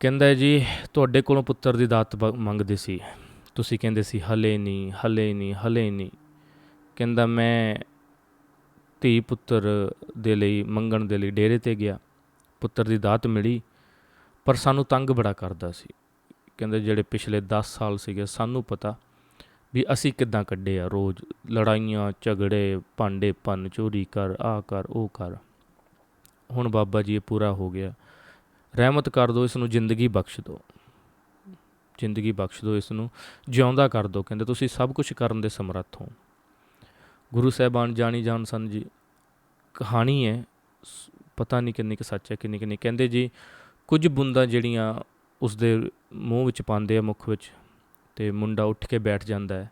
ਕਹਿੰਦਾ ਜੀ, ਤੁਹਾਡੇ ਕੋਲੋਂ ਪੁੱਤਰ ਦੀ ਦਾਤ ਬ- ਮੰਗਦੇ ਸੀ। ਤੁਸੀਂ ਕਹਿੰਦੇ ਸੀ, ਹਲੇ ਨਹੀਂ ਹਲੇ ਨਹੀਂ ਹਲੇ ਨਹੀਂ। ਕਹਿੰਦਾ, ਮੈਂ ਧੀ ਪੁੱਤਰ ਦੇ ਲਈ, ਮੰਗਣ ਦੇ ਲਈ ਡੇਰੇ ਤੇ ਗਿਆ। ਪੁੱਤਰ ਦੀ ਦਾਤ ਮਿਲੀ, ਪਰ ਸਾਨੂੰ ਤੰਗ ਬੜਾ ਕਰਦਾ ਸੀ। ਕਹਿੰਦੇ ਜਿਹੜੇ ਪਿਛਲੇ 10 ਸਾਲ ਸੀਗੇ, ਸਾਨੂੰ ਪਤਾ ਵੀ ਅਸੀਂ ਕਿੱਦਾਂ ਕੱਢੇ ਆ ਰੋਜ਼। ਲੜਾਈਆਂ, ਝਗੜੇ ਭਾਂਡੇ ਭੰਨ ਚੋਰੀ ਕਰ ਆ ਕਰ, ਉਹ ਕਰ। ਹੁਣ ਬਾਬਾ ਜੀ, ਇਹ ਪੂਰਾ ਹੋ ਗਿਆ। ਰਹਿਮਤ ਕਰ ਦਿਓ ਇਸ ਨੂੰ ਜ਼ਿੰਦਗੀ ਬਖਸ਼ ਦਿਓ ਜ਼ਿੰਦਗੀ ਬਖਸ਼ ਦਿਓ ਇਸ ਨੂੰ ਜਿਉਂਦਾ ਕਰ ਦਿਓ ਕਹਿੰਦੇ ਤੁਸੀਂ ਸਭ ਕੁਝ ਕਰਨ ਦੇ ਸਮਰੱਥ ਹੋ। ਗੁਰੂ ਸਾਹਿਬਾਨ ਜਾਣੀ ਜਾਣ ਸਨ ਜੀ। ਕਹਾਣੀ ਹੈ, ਸ- ਪਤਾ ਨਹੀਂ ਕਿੰਨੀ ਕੁ ਸੱਚ ਹੈ, ਕਿੰਨੀ ਕੁ ਨਹੀਂ। ਕਹਿੰਦੇ ਜੀ, ਕੁਝ ਬੁੰਦਾਂ ਜਿਹੜੀਆਂ ਉਸ ਦੇ ਮੂੰਹ ਵਿੱਚ ਪਾਉਂਦੇ ਆ ਮੁਖ ਵਿੱਚ ਤੇ ਮੁੰਡਾ ਉੱਠ ਕੇ ਬੈਠ ਜਾਂਦਾ ਹੈ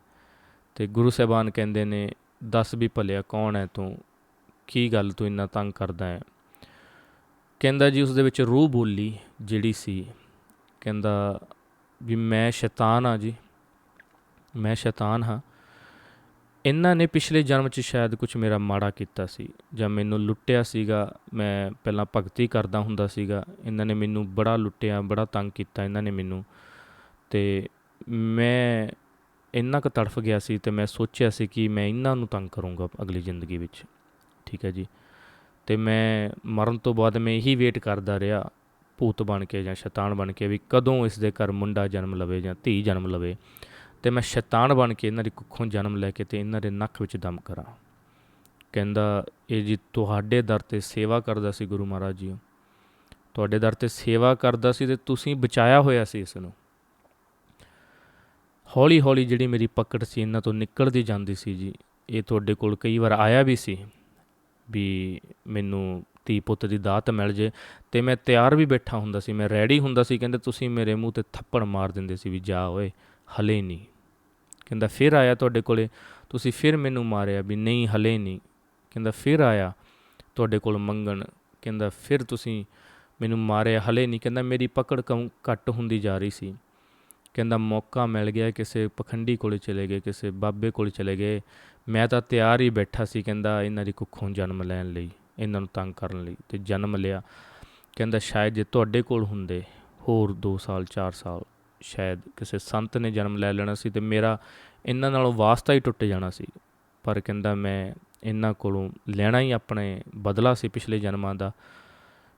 ਤੇ ਗੁਰੂ ਸਾਹਿਬਾਨ ਕਹਿੰਦੇ ਨੇ, ਦੱਸ ਵੀ ਭਲਿਆ ਕੌਣ ਹੈ ਤੂੰ? ਕੀ ਗੱਲ ਤੂੰ ਇੰਨਾ ਤੰਗ ਕਰਦਾ ਹੈ? ਕਹਿੰਦਾ ਜੀ ਉਸ ਦੇ ਵਿੱਚ ਰੂਹ ਬੋਲੀ ਜਿਹੜੀ ਸੀ। ਕਹਿੰਦਾ ਵੀ ਮੈਂ ਸ਼ੈਤਾਨ ਆ ਜੀ। ਮੈਂ ਸ਼ੈਤਾਨ ਹਾਂ। ਇਹਨਾਂ ਨੇ ਪਿਛਲੇ ਜਨਮ 'ਚ ਸ਼ਾਇਦ ਕੁਝ ਮੇਰਾ ਮਾੜਾ ਕੀਤਾ ਸੀ ਜਾਂ ਮੈਨੂੰ ਲੁੱਟਿਆ ਸੀਗਾ, ਮੈਂ ਪਹਿਲਾਂ ਭਗਤੀ ਕਰਦਾ ਹੁੰਦਾ ਸੀਗਾ, ਇਹਨਾਂ ਨੇ ਮੈਨੂੰ ਬੜਾ ਲੁੱਟਿਆ, ਬੜਾ ਤੰਗ ਕੀਤਾ ਇਹਨਾਂ ਨੇ ਮੈਨੂੰ। ਤੇ ਮੈਂ ਇੰਨਾ ਕੁ ਤੜਫ ਗਿਆ ਸੀ ਤੇ ਮੈਂ ਸੋਚਿਆ ਸੀ ਕਿ ਮੈਂ ਇਹਨਾਂ ਨੂੰ ਤੰਗ ਕਰੂੰਗਾ ਅਗਲੀ ਜ਼ਿੰਦਗੀ ਵਿੱਚ। ਠੀਕ ਹੈ ਜੀ? ਤੇ ਮੈਂ ਮਰਨ ਤੋਂ ਬਾਅਦ ਮੈਂ ਇਹੀ ਵੇਟ ਕਰਦਾ ਰਿਹਾ, ਭੂਤ ਬਣ ਕੇ ਜਾਂ ਸ਼ੈਤਾਨ ਬਣ ਕੇ ਵੀ ਕਦੋਂ ਇਸ ਦੇ ਘਰ ਮੁੰਡਾ ਜਨਮ ਲਵੇ ਜਾਂ ਧੀ ਜਨਮ ਲਵੇ। ਤੇ ਮੈਂ ਸ਼ੈਤਾਨ ਬਣ ਕੇ ਇਹਨਾਂ ਦੀ ਕੁੱਖੋਂ ਜਨਮ ਲੈ ਕੇ ਤੇ ਇਹਨਾਂ ਦੇ ਨੱਕ ਵਿੱਚ ਦਮ ਕਰਾਂ। ਕਹਿੰਦਾ, ਇਹ ਜੀ ਤੁਹਾਡੇ ਦਰ ਤੇ ਸੇਵਾ ਕਰਦਾ ਸੀ ਗੁਰੂ ਮਹਾਰਾਜ ਜੀ। ਤੁਹਾਡੇ ਦਰ ਤੇ ਸੇਵਾ ਕਰਦਾ ਸੀ ਤੇ ਤੁਸੀਂ ਬਚਾਇਆ ਹੋਇਆ ਸੀ ਇਸ ਨੂੰ। ਹੌਲੀ ਹੌਲੀ ਜਿਹੜੀ ਮੇਰੀ ਪਕੜ ਸੀ ਇਹਨਾਂ ਤੋਂ ਨਿਕਲਦੀ ਜਾਂਦੀ ਸੀ ਜੀ, ਇਹ ਤੁਹਾਡੇ ਕੋਲ ਕਈ ਵਾਰ ਆਇਆ ਵੀ ਸੀ ਵੀ ਮੈਨੂੰ ਧੀ ਪੁੱਤ ਦੀ ਦਾਤ ਮਿਲ ਜੇ ਤੇ ਮੈਂ ਤਿਆਰ ਵੀ ਬੈਠਾ ਹੁੰਦਾ ਸੀ, ਮੈਂ ਰੈਡੀ ਹੁੰਦਾ ਸੀ। ਕਹਿੰਦੇ, ਤੁਸੀਂ ਮੇਰੇ ਮੂੰਹ ਤੇ ਥੱਪੜ ਮਾਰ ਦਿੰਦੇ ਸੀ ਵੀ ਜਾ ਓਏ, ਹਲੇ ਨਹੀਂ। ਕਹਿੰਦਾ, ਫਿਰ ਆਇਆ ਤੁਹਾਡੇ ਕੋਲੇ? ਤੁਸੀਂ ਫਿਰ ਮੈਨੂੰ ਮਾਰਿਆ ਵੀ ਨਹੀਂ, ਹਲੇ ਨਹੀਂ। ਕਹਿੰਦਾ, ਫਿਰ ਆਇਆ ਤੁਹਾਡੇ ਕੋਲ ਮੰਗਣ? ਕਹਿੰਦਾ, ਫਿਰ ਤੁਸੀਂ ਮੈਨੂੰ ਮਾਰਿਆ, ਹਲੇ ਨਹੀਂ। ਕਹਿੰਦਾ, ਮੇਰੀ ਪਕੜ ਕਮ ਘੱਟ ਹੁੰਦੀ ਜਾ ਰਹੀ ਸੀ। ਕਹਿੰਦਾ, ਮੌਕਾ ਮਿਲ ਗਿਆ, ਕਿਸੇ ਪਖੰਡੀ ਕੋਲੇ ਚਲੇ ਗਏ, ਕਿਸੇ ਬਾਬੇ ਕੋਲੇ ਚਲੇ ਗਏ। ਮੈਂ ਤਾਂ ਤਿਆਰ ਹੀ ਬੈਠਾ ਸੀ, ਕਹਿੰਦਾ, ਇਹਨਾਂ ਦੀ ਕੁੱਖੋਂ ਜਨਮ ਲੈਣ ਲਈ, ਇਹਨਾਂ ਨੂੰ ਤੰਗ ਕਰਨ ਲਈ ਤੇ ਜਨਮ ਲਿਆ। ਕਹਿੰਦਾ, ਸ਼ਾਇਦ ਜੇ ਤੁਹਾਡੇ ਕੋਲ ਹੁੰਦੇ, ਹੋਰ 2 ਸਾਲ 4 ਸਾਲ ਸ਼ਾਇਦ ਕਿਸੇ ਸੰਤ ਨੇ ਜਨਮ ਲੈ ਲੈਣਾ ਸੀ ਤੇ ਮੇਰਾ ਇਹਨਾਂ ਨਾਲੋਂ ਵਾਸਤਾ ਹੀ ਟੁੱਟ ਜਾਣਾ ਸੀ। ਪਰ ਕਹਿੰਦਾ ਮੈਂ ਇਹਨਾਂ ਕੋਲੋਂ ਲੈਣਾ ਹੀ ਆਪਣੇ ਬਦਲਾ ਸੀ ਪਿਛਲੇ ਜਨਮਾਂ ਦਾ।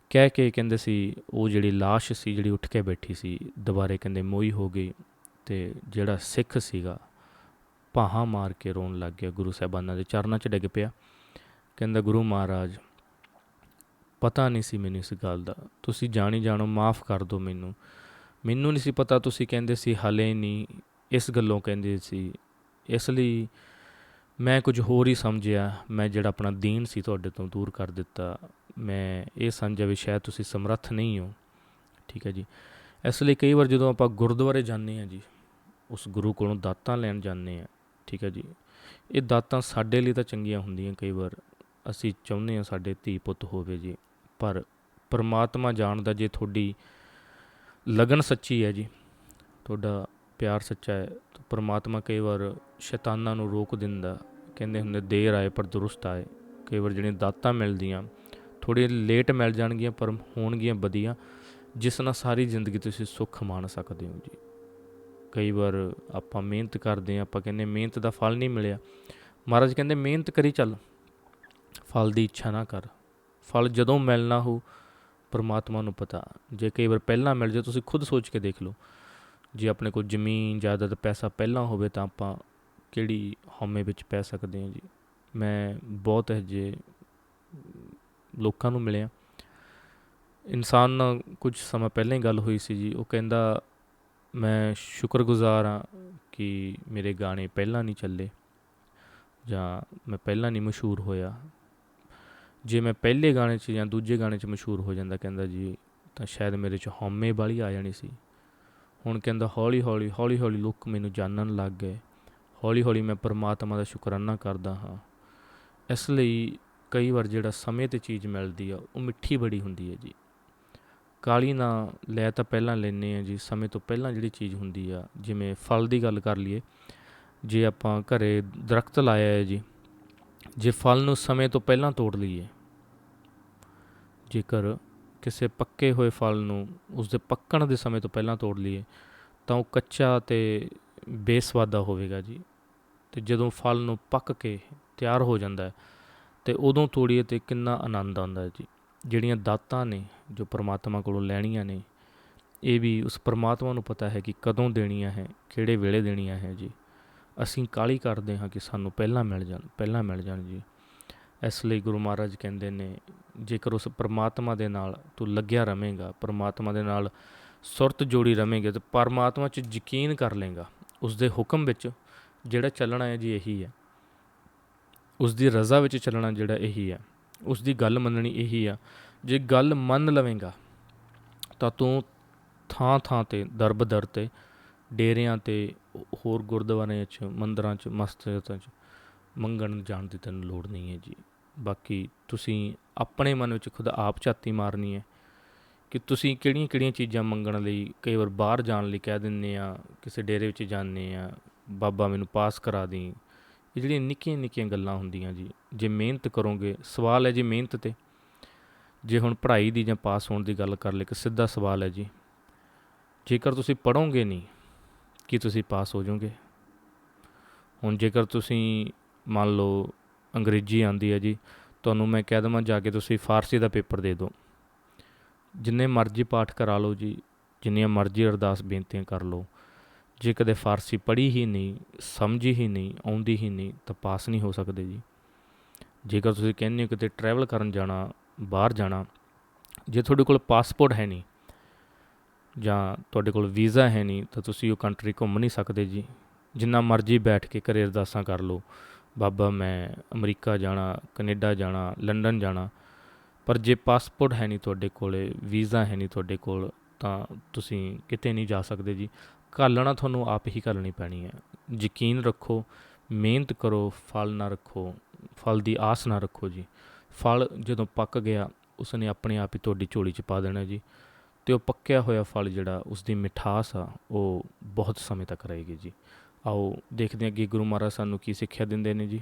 ਕਹਿ ਕੇ ਕਹਿੰਦੇ ਸੀ, ਉਹ ਜਿਹੜੀ লাশ ਸੀ, ਜਿਹੜੀ ਉੱਠ ਕੇ ਬੈਠੀ ਸੀ, ਦੁਬਾਰੇ ਕਹਿੰਦੇ ਮੋਈ ਹੋ ਗਈ ਤੇ ਜਿਹੜਾ ਸਿੱਖ ਸੀਗਾ ਪਾਹਾਂ ਮਾਰ ਕੇ ਰੋਣ ਲੱਗ ਗਿਆ ਗੁਰੂ ਸਾਹਿਬਾਨਾਂ ਦੇ ਚਰਨਾਂ 'ਚ ਡਿੱਗ ਪਿਆ। ਕਹਿੰਦਾ, ਗੁਰੂ ਮਹਾਰਾਜ, ਪਤਾ ਨਹੀਂ ਸੀ ਮੈਨੂੰ ਇਸ ਗੱਲ ਦਾ। ਤੁਸੀਂ ਜਾਣੀ ਜਾਣੋ ਮਾਫ ਕਰ ਦਿਓ ਮੈਨੂੰ। ਮੈਨੂੰ ਨਹੀਂ ਸੀ ਪਤਾ ਤੁਸੀਂ ਕਹਿੰਦੇ ਸੀ, ਹਲੇ ਨਹੀਂ, ਇਸ ਗੱਲੋਂ ਕਹਿੰਦੇ ਸੀ। ਇਸ ਲਈ ਮੈਂ ਕੁਝ ਹੋਰ ਹੀ ਸਮਝਿਆ। ਮੈਂ ਜਿਹੜਾ ਆਪਣਾ ਦੀਨ ਸੀ ਤੁਹਾਡੇ ਤੋਂ ਦੂਰ ਕਰ ਦਿੱਤਾ। ਮੈਂ ਇਹ ਸਮਝਿਆ ਵੀ ਸ਼ਾਇਦ ਤੁਸੀਂ ਸਮਰੱਥ ਨਹੀਂ ਹੋ। ਠੀਕ ਹੈ ਜੀ। ਇਸ ਲਈ ਕਈ ਵਾਰ ਜਦੋਂ ਆਪਾਂ ਗੁਰਦੁਆਰੇ ਜਾਂਦੇ ਹਾਂ ਜੀ, ਉਸ ਗੁਰੂ ਕੋਲੋਂ ਦਾਤਾਂ ਲੈਣ ਜਾਂਦੇ ਹਾਂ। ਠੀਕ ਹੈ ਜੀ। ਇਹ ਦਾਤਾਂ ਸਾਡੇ ਲਈ ਤਾਂ ਚੰਗੀਆਂ ਹੁੰਦੀਆਂ ਕਈ ਵਾਰ। ਅਸੀਂ ਚਾਹੁੰਦੇ ਹਾਂ ਸਾਡੇ ਧੀ ਪੁੱਤ ਹੋਵੇ ਜੀ। ਪਰ ਪਰਮਾਤਮਾ ਜਾਣਦਾ ਜੇ ਤੁਹਾਡੀ ਲਗਨ ਸੱਚੀ ਹੈ ਜੀ। ਤੁਹਾਡਾ ਪਿਆਰ ਸੱਚਾ ਹੈ। ਤਾਂ ਪਰਮਾਤਮਾ ਕਈ ਵਾਰ ਸ਼ੈਤਾਨਾਂ ਨੂੰ ਰੋਕ ਦਿੰਦਾ ਕਹਿੰਦੇ ਹੁੰਦੇ, ਦੇਰ ਆਏ ਪਰ ਦਰੁਸਤ ਆਏ। ਕਈ ਵਾਰ ਜਿਹੜੀਆਂ ਦਾਤਾਂ ਮਿਲਦੀਆਂ ਥੋੜੀ ਲੇਟ ਮਿਲ ਜਾਣਗੀਆਂ ਪਰ ਹੋਣਗੀਆਂ ਵਧੀਆ। ਜਿਸ ਨਾਲ ਸਾਰੀ ਜ਼ਿੰਦਗੀ ਤੁਸੀਂ ਸੁੱਖ ਮਾਣ ਸਕਦੇ ਹੋ ਜੀ। ਕਈ ਵਾਰ ਆਪਾਂ ਮਿਹਨਤ ਕਰਦੇ ਹਾਂ, ਆਪਾਂ ਕਹਿੰਦੇ ਮਿਹਨਤ ਦਾ ਫਲ ਨਹੀਂ ਮਿਲਿਆ। ਮਹਾਰਾਜ ਕਹਿੰਦੇ, ਮਿਹਨਤ ਕਰੀ ਚੱਲ। ਫਲ ਦੀ ਇੱਛਾ ਨਾ ਕਰ। ਫਲ ਜਦੋਂ ਮਿਲਣਾ ਹੋ ਪਰਮਾਤਮਾ ਨੂੰ ਪਤਾ। ਜੇ ਕਈ ਵਾਰ ਪਹਿਲਾਂ ਮਿਲ ਜਾਏ, ਤੁਸੀਂ ਖੁਦ ਸੋਚ ਕੇ ਦੇਖ ਲਓ। ਜੇ ਆਪਣੇ ਕੋਲ ਜ਼ਮੀਨ, ਜਾਇਦਾਦ, ਪੈਸਾ ਪਹਿਲਾਂ ਹੋਵੇ ਤਾਂ ਆਪਾਂ ਕਿਹੜੀ ਹਉਮੈ ਵਿੱਚ ਪੈ ਸਕਦੇ ਹਾਂ ਜੀ? ਮੈਂ ਬਹੁਤ ਜੇ ਲੋਕਾਂ ਨੂੰ ਮਿਲਿਆ। ਇਨਸਾਨ ਨਾਲ ਕੁਝ ਸਮਾਂ ਪਹਿਲਾਂ ਹੀ ਗੱਲ ਹੋਈ ਸੀ ਜੀ। ਉਹ ਕਹਿੰਦਾ, ਮੈਂ ਸ਼ੁਕਰਗੁਜ਼ਾਰ ਹਾਂ ਕਿ ਮੇਰੇ ਗਾਣੇ ਪਹਿਲਾਂ ਨਹੀਂ ਚੱਲੇ ਜਾਂ ਮੈਂ ਪਹਿਲਾਂ ਨਹੀਂ ਮਸ਼ਹੂਰ ਹੋਇਆ। ਜੇ ਮੈਂ ਪਹਿਲੇ ਗਾਣੇ 'ਚ ਜਾਂ ਦੂਜੇ ਗਾਣੇ 'ਚ ਮਸ਼ਹੂਰ ਹੋ ਜਾਂਦਾ ਕਹਿੰਦਾ ਜੀ, ਤਾਂ ਸ਼ਾਇਦ ਮੇਰੇ 'ਚ ਹਉਮੈ ਵਾਲੀ ਆ ਜਾਣੀ ਸੀ। ਹੁਣ ਕਹਿੰਦਾ ਹੌਲੀ ਹੌਲੀ ਹੌਲੀ ਹੌਲੀ ਲੋਕ ਮੈਨੂੰ ਜਾਣਨ ਲੱਗ ਗਏ। ਹੌਲੀ ਹੌਲੀ ਮੈਂ ਪਰਮਾਤਮਾ ਦਾ ਸ਼ੁਕਰਾਨਾ ਕਰਦਾ ਹਾਂ। ਇਸ ਲਈ ਕਈ ਵਾਰ ਜਿਹੜਾ ਸਮੇਂ ਤੇ ਚੀਜ਼ ਮਿਲਦੀ ਆ, ਉਹ ਮਿੱਠੀ ਬੜੀ ਹੁੰਦੀ ਹੈ ਜੀ। ਕਾਲੀ ਨਾ ਲੈ ਤਾਂ ਪਹਿਲਾਂ ਲੈਨੇ ਆ ਜੀ, ਸਮੇਂ ਤੋਂ ਪਹਿਲਾਂ ਜਿਹੜੀ ਚੀਜ਼ ਹੁੰਦੀ ਆ, ਜਿਵੇਂ ਫਲ ਦੀ ਗੱਲ ਕਰ ਲਈਏ। ਜੇ ਆਪਾਂ ਘਰੇ ਦਰਖਤ ਲਾਇਆ ਹੈ ਜੀ ਜੇ ਫਲ ਨੂੰ ਸਮੇਂ ਤੋਂ ਪਹਿਲਾਂ ਤੋੜ ਲਈਏ, ਜੇਕਰ ਕਿਸੇ ਪੱਕੇ ਹੋਏ ਫਲ ਨੂੰ ਉਸ ਦੇ ਪੱਕਣ ਦੇ ਸਮੇਂ ਤੋਂ ਪਹਿਲਾਂ ਤੋੜ ਲਈਏ, ਤਾਂ ਉਹ ਕੱਚਾ ਤੇ ਬੇਸਵਾਦਾ ਹੋਵੇਗਾ ਜੀ। ਤੇ ਜਦੋਂ ਫਲ ਨੂੰ ਪੱਕ ਕੇ ਤਿਆਰ ਹੋ ਜਾਂਦਾ ਹੈ, ਤੇ ਉਦੋਂ ਤੋੜੀਏ ਤੇ ਕਿੰਨਾ ਆਨੰਦ ਆਉਂਦਾ ਹੈ ਜੀ। ਜਿਹੜੀਆਂ ਦਾਤਾਂ ਨੇ, ਜੋ ਪ੍ਰਮਾਤਮਾ ਕੋਲੋਂ ਲੈਣੀਆਂ ਨੇ, ਇਹ ਵੀ ਉਸ ਪ੍ਰਮਾਤਮਾ ਨੂੰ ਪਤਾ ਹੈ ਕਿ ਕਦੋਂ ਦੇਣੀਆਂ ਹੈ, ਕਿਹੜੇ ਵੇਲੇ ਦੇਣੀਆਂ ਹੈ ਜੀ। ਅਸੀਂ ਕਾਲੀ ਕਰਦੇ ਹਾਂ ਕਿ ਸਾਨੂੰ ਪਹਿਲਾਂ ਮਿਲ ਜਾਣ, ਪਹਿਲਾਂ ਮਿਲ ਜਾਣ ਜੀ। ਇਸ ਲਈ ਗੁਰੂ ਮਹਾਰਾਜ ਕਹਿੰਦੇ ਨੇ, ਜੇਕਰ ਉਸ ਪਰਮਾਤਮਾ ਦੇ ਨਾਲ ਤੂੰ ਲੱਗਿਆ ਰਵੇਂਗਾ ਪਰਮਾਤਮਾ ਦੇ ਨਾਲ ਸੁਰਤ ਜੋੜੀ ਰਵੇਂਗੇ ਤੇ ਪਰਮਾਤਮਾ 'ਚ ਯਕੀਨ ਕਰ ਲੇਗਾ ਉਸ ਦੇ ਹੁਕਮ ਵਿੱਚ ਜਿਹੜਾ ਚੱਲਣਾ ਹੈ ਜੀ ਇਹੀ ਹੈ। ਉਸ ਦੀ ਰਜ਼ਾ ਵਿੱਚ ਚੱਲਣਾ ਜਿਹੜਾ ਇਹੀ ਹੈ। ਉਸ ਦੀ ਗੱਲ ਮੰਨਣੀ ਇਹੀ ਆ, ਜੇ ਗੱਲ ਮੰਨ ਲਵੇਂਗਾ, ਤਾਂ ਤੂੰ ਥਾਂ ਥਾਂ ਤੇ, ਦਰਬਦਰ ਤੇ, ਡੇਰਿਆਂ ਤੇ ਹੋਰ ਗੁਰਦੁਆਰਿਆਂ 'ਚ, ਮੰਦਰਾਂ 'ਚ ਮਸਜਿਦਾਂ 'ਚ ਮੰਗਣ ਜਾਣ ਦੀ ਤੈਨੂੰ ਲੋੜ ਨਹੀਂ ਹੈ ਜੀ। ਬਾਕੀ ਤੁਸੀਂ ਆਪਣੇ ਮਨ ਵਿੱਚ ਖੁਦ ਆਪ ਝਾਤੀ ਮਾਰਨੀ ਹੈ ਕਿ ਤੁਸੀਂ ਕਿਹੜੀਆਂ ਕਿਹੜੀਆਂ ਚੀਜ਼ਾਂ ਮੰਗਣ ਲਈ ਕਈ ਵਾਰ ਬਾਹਰ ਜਾਣ ਲਈ ਕਹਿ ਦਿੰਦੇ ਆ, ਕਿਸੇ ਡੇਰੇ ਵਿੱਚ ਜਾਂਦੇ ਆ, ਬਾਬਾ ਮੈਨੂੰ ਪਾਸ ਕਰਾ ਦੀ ਇਹ ਜਿਹੜੀਆਂ ਨਿੱਕੀਆਂ ਨਿੱਕੀਆਂ ਗੱਲਾਂ ਹੁੰਦੀਆਂ ਜੀ, ਜੇ ਮਿਹਨਤ ਕਰੋਗੇ, ਸਵਾਲ ਹੈ ਜੀ ਮਿਹਨਤ ਤੇ। ਜੇ ਹੁਣ ਪੜ੍ਹਾਈ ਦੀ ਜਾਂ ਪਾਸ ਹੋਣ ਦੀ ਗੱਲ ਕਰ ਲਈ ਇੱਕ ਸਿੱਧਾ ਸਵਾਲ ਹੈ ਜੀ। ਜੇਕਰ ਤੁਸੀਂ ਪੜੋਗੇ ਨਹੀਂ ਕੀ ਤੁਸੀਂ ਪਾਸ ਹੋ ਜਾਓਗੇ। ਹੁਣ ਜੇਕਰ ਤੁਸੀਂ ਮੰਨ ਲਓ ਅੰਗਰੇਜ਼ੀ ਆਂਦੀ ਹੈ ਜੀ, ਤੁਹਾਨੂੰ ਮੈਂ ਕਹਿ ਦਵਾਂ ਜਾ ਕੇ ਤੁਸੀਂ ਫਾਰਸੀ ਦਾ ਪੇਪਰ ਦੇ ਦਿਓ। ਜਿੰਨੇ ਮਰਜ਼ੀ ਪਾਠ ਕਰਾ ਲਓ ਜੀ, ਜਿੰਨੀਆਂ ਮਰਜ਼ੀ ਅਰਦਾਸ ਬੇਨਤੀਆਂ ਕਰ ਲਓ। ਜੇ ਕਦੇ ਫਾਰਸੀ ਪੜ੍ਹੀ ਹੀ ਨਹੀਂ, ਸਮਝੀ ਹੀ ਨਹੀਂ, ਆਉਂਦੀ ਹੀ ਨਹੀਂ, ਤਾਂ ਪਾਸ ਨਹੀਂ ਹੋ ਸਕਦੇ ਜੀ। ਜੇਕਰ ਤੁਸੀਂ ਕਹਿੰਦੇ ਹੋ ਕਿਤੇ ਟਰੈਵਲ ਕਰਨ ਜਾਣਾ, ਬਾਹਰ ਜਾਣਾ, ਜੇ ਤੁਹਾਡੇ ਕੋਲ ਪਾਸਪੋਰਟ ਹੈ ਨਹੀਂ ਜਾਂ ਤੁਹਾਡੇ ਕੋਲ ਵੀਜ਼ਾ ਹੈ ਨਹੀਂ, ਤਾਂ ਤੁਸੀਂ ਉਹ ਕੰਟਰੀ ਘੁੰਮ ਨਹੀਂ ਸਕਦੇ ਜੀ। ਜਿੰਨਾ ਮਰਜ਼ੀ ਬੈਠ ਕੇ ਘਰੇ ਅਰਦਾਸਾਂ ਕਰ ਲਓ। ਬਾਬਾ, ਮੈਂ ਅਮਰੀਕਾ ਜਾਣਾ, ਕੈਨੇਡਾ ਜਾਣਾ, ਲੰਡਨ ਜਾਣਾ, ਪਰ ਜੇ ਪਾਸਪੋਰਟ ਹੈ ਨਹੀਂ ਤੁਹਾਡੇ ਕੋਲੇ, ਵੀਜ਼ਾ ਹੈ ਨਹੀਂ ਤੁਹਾਡੇ ਕੋਲ, ਤਾਂ ਤੁਸੀਂ ਕਿਤੇ ਨਹੀਂ ਜਾ ਸਕਦੇ ਜੀ। ਘਾਲਣਾ ਤੁਹਾਨੂੰ ਆਪ ਹੀ ਘਾਲਣੀ ਪੈਣੀ ਹੈ। ਯਕੀਨ ਰੱਖੋ, ਮਿਹਨਤ ਕਰੋ, ਫਲ ਨਾ ਰੱਖੋ, ਫਲ ਦੀ ਆਸ ਨਾ ਰੱਖੋ ਜੀ। ਫਲ ਜਦੋਂ ਪੱਕ ਗਿਆ, ਉਸਨੇ ਆਪਣੇ ਆਪ ਹੀ ਤੁਹਾਡੀ ਝੋਲੀ 'ਚ ਪਾ ਦੇਣਾ ਜੀ। ਤੇ ਉਹ ਪੱਕਿਆ ਹੋਇਆ ਫਲ ਜਿਹੜਾ ਉਸ ਦੀ ਮਿਠਾਸ ਆ, ਉਹ ਬਹੁਤ ਸਮੇਂ ਤੱਕ ਰਹੇਗੀ ਜੀ। ਆਓ ਦੇਖਦੇ ਹਾਂ ਕਿ ਗੁਰੂ ਮਹਾਰਾਜ ਸਾਨੂੰ ਕੀ ਸਿੱਖਿਆ ਦਿੰਦੇ ਨੇ ਜੀ।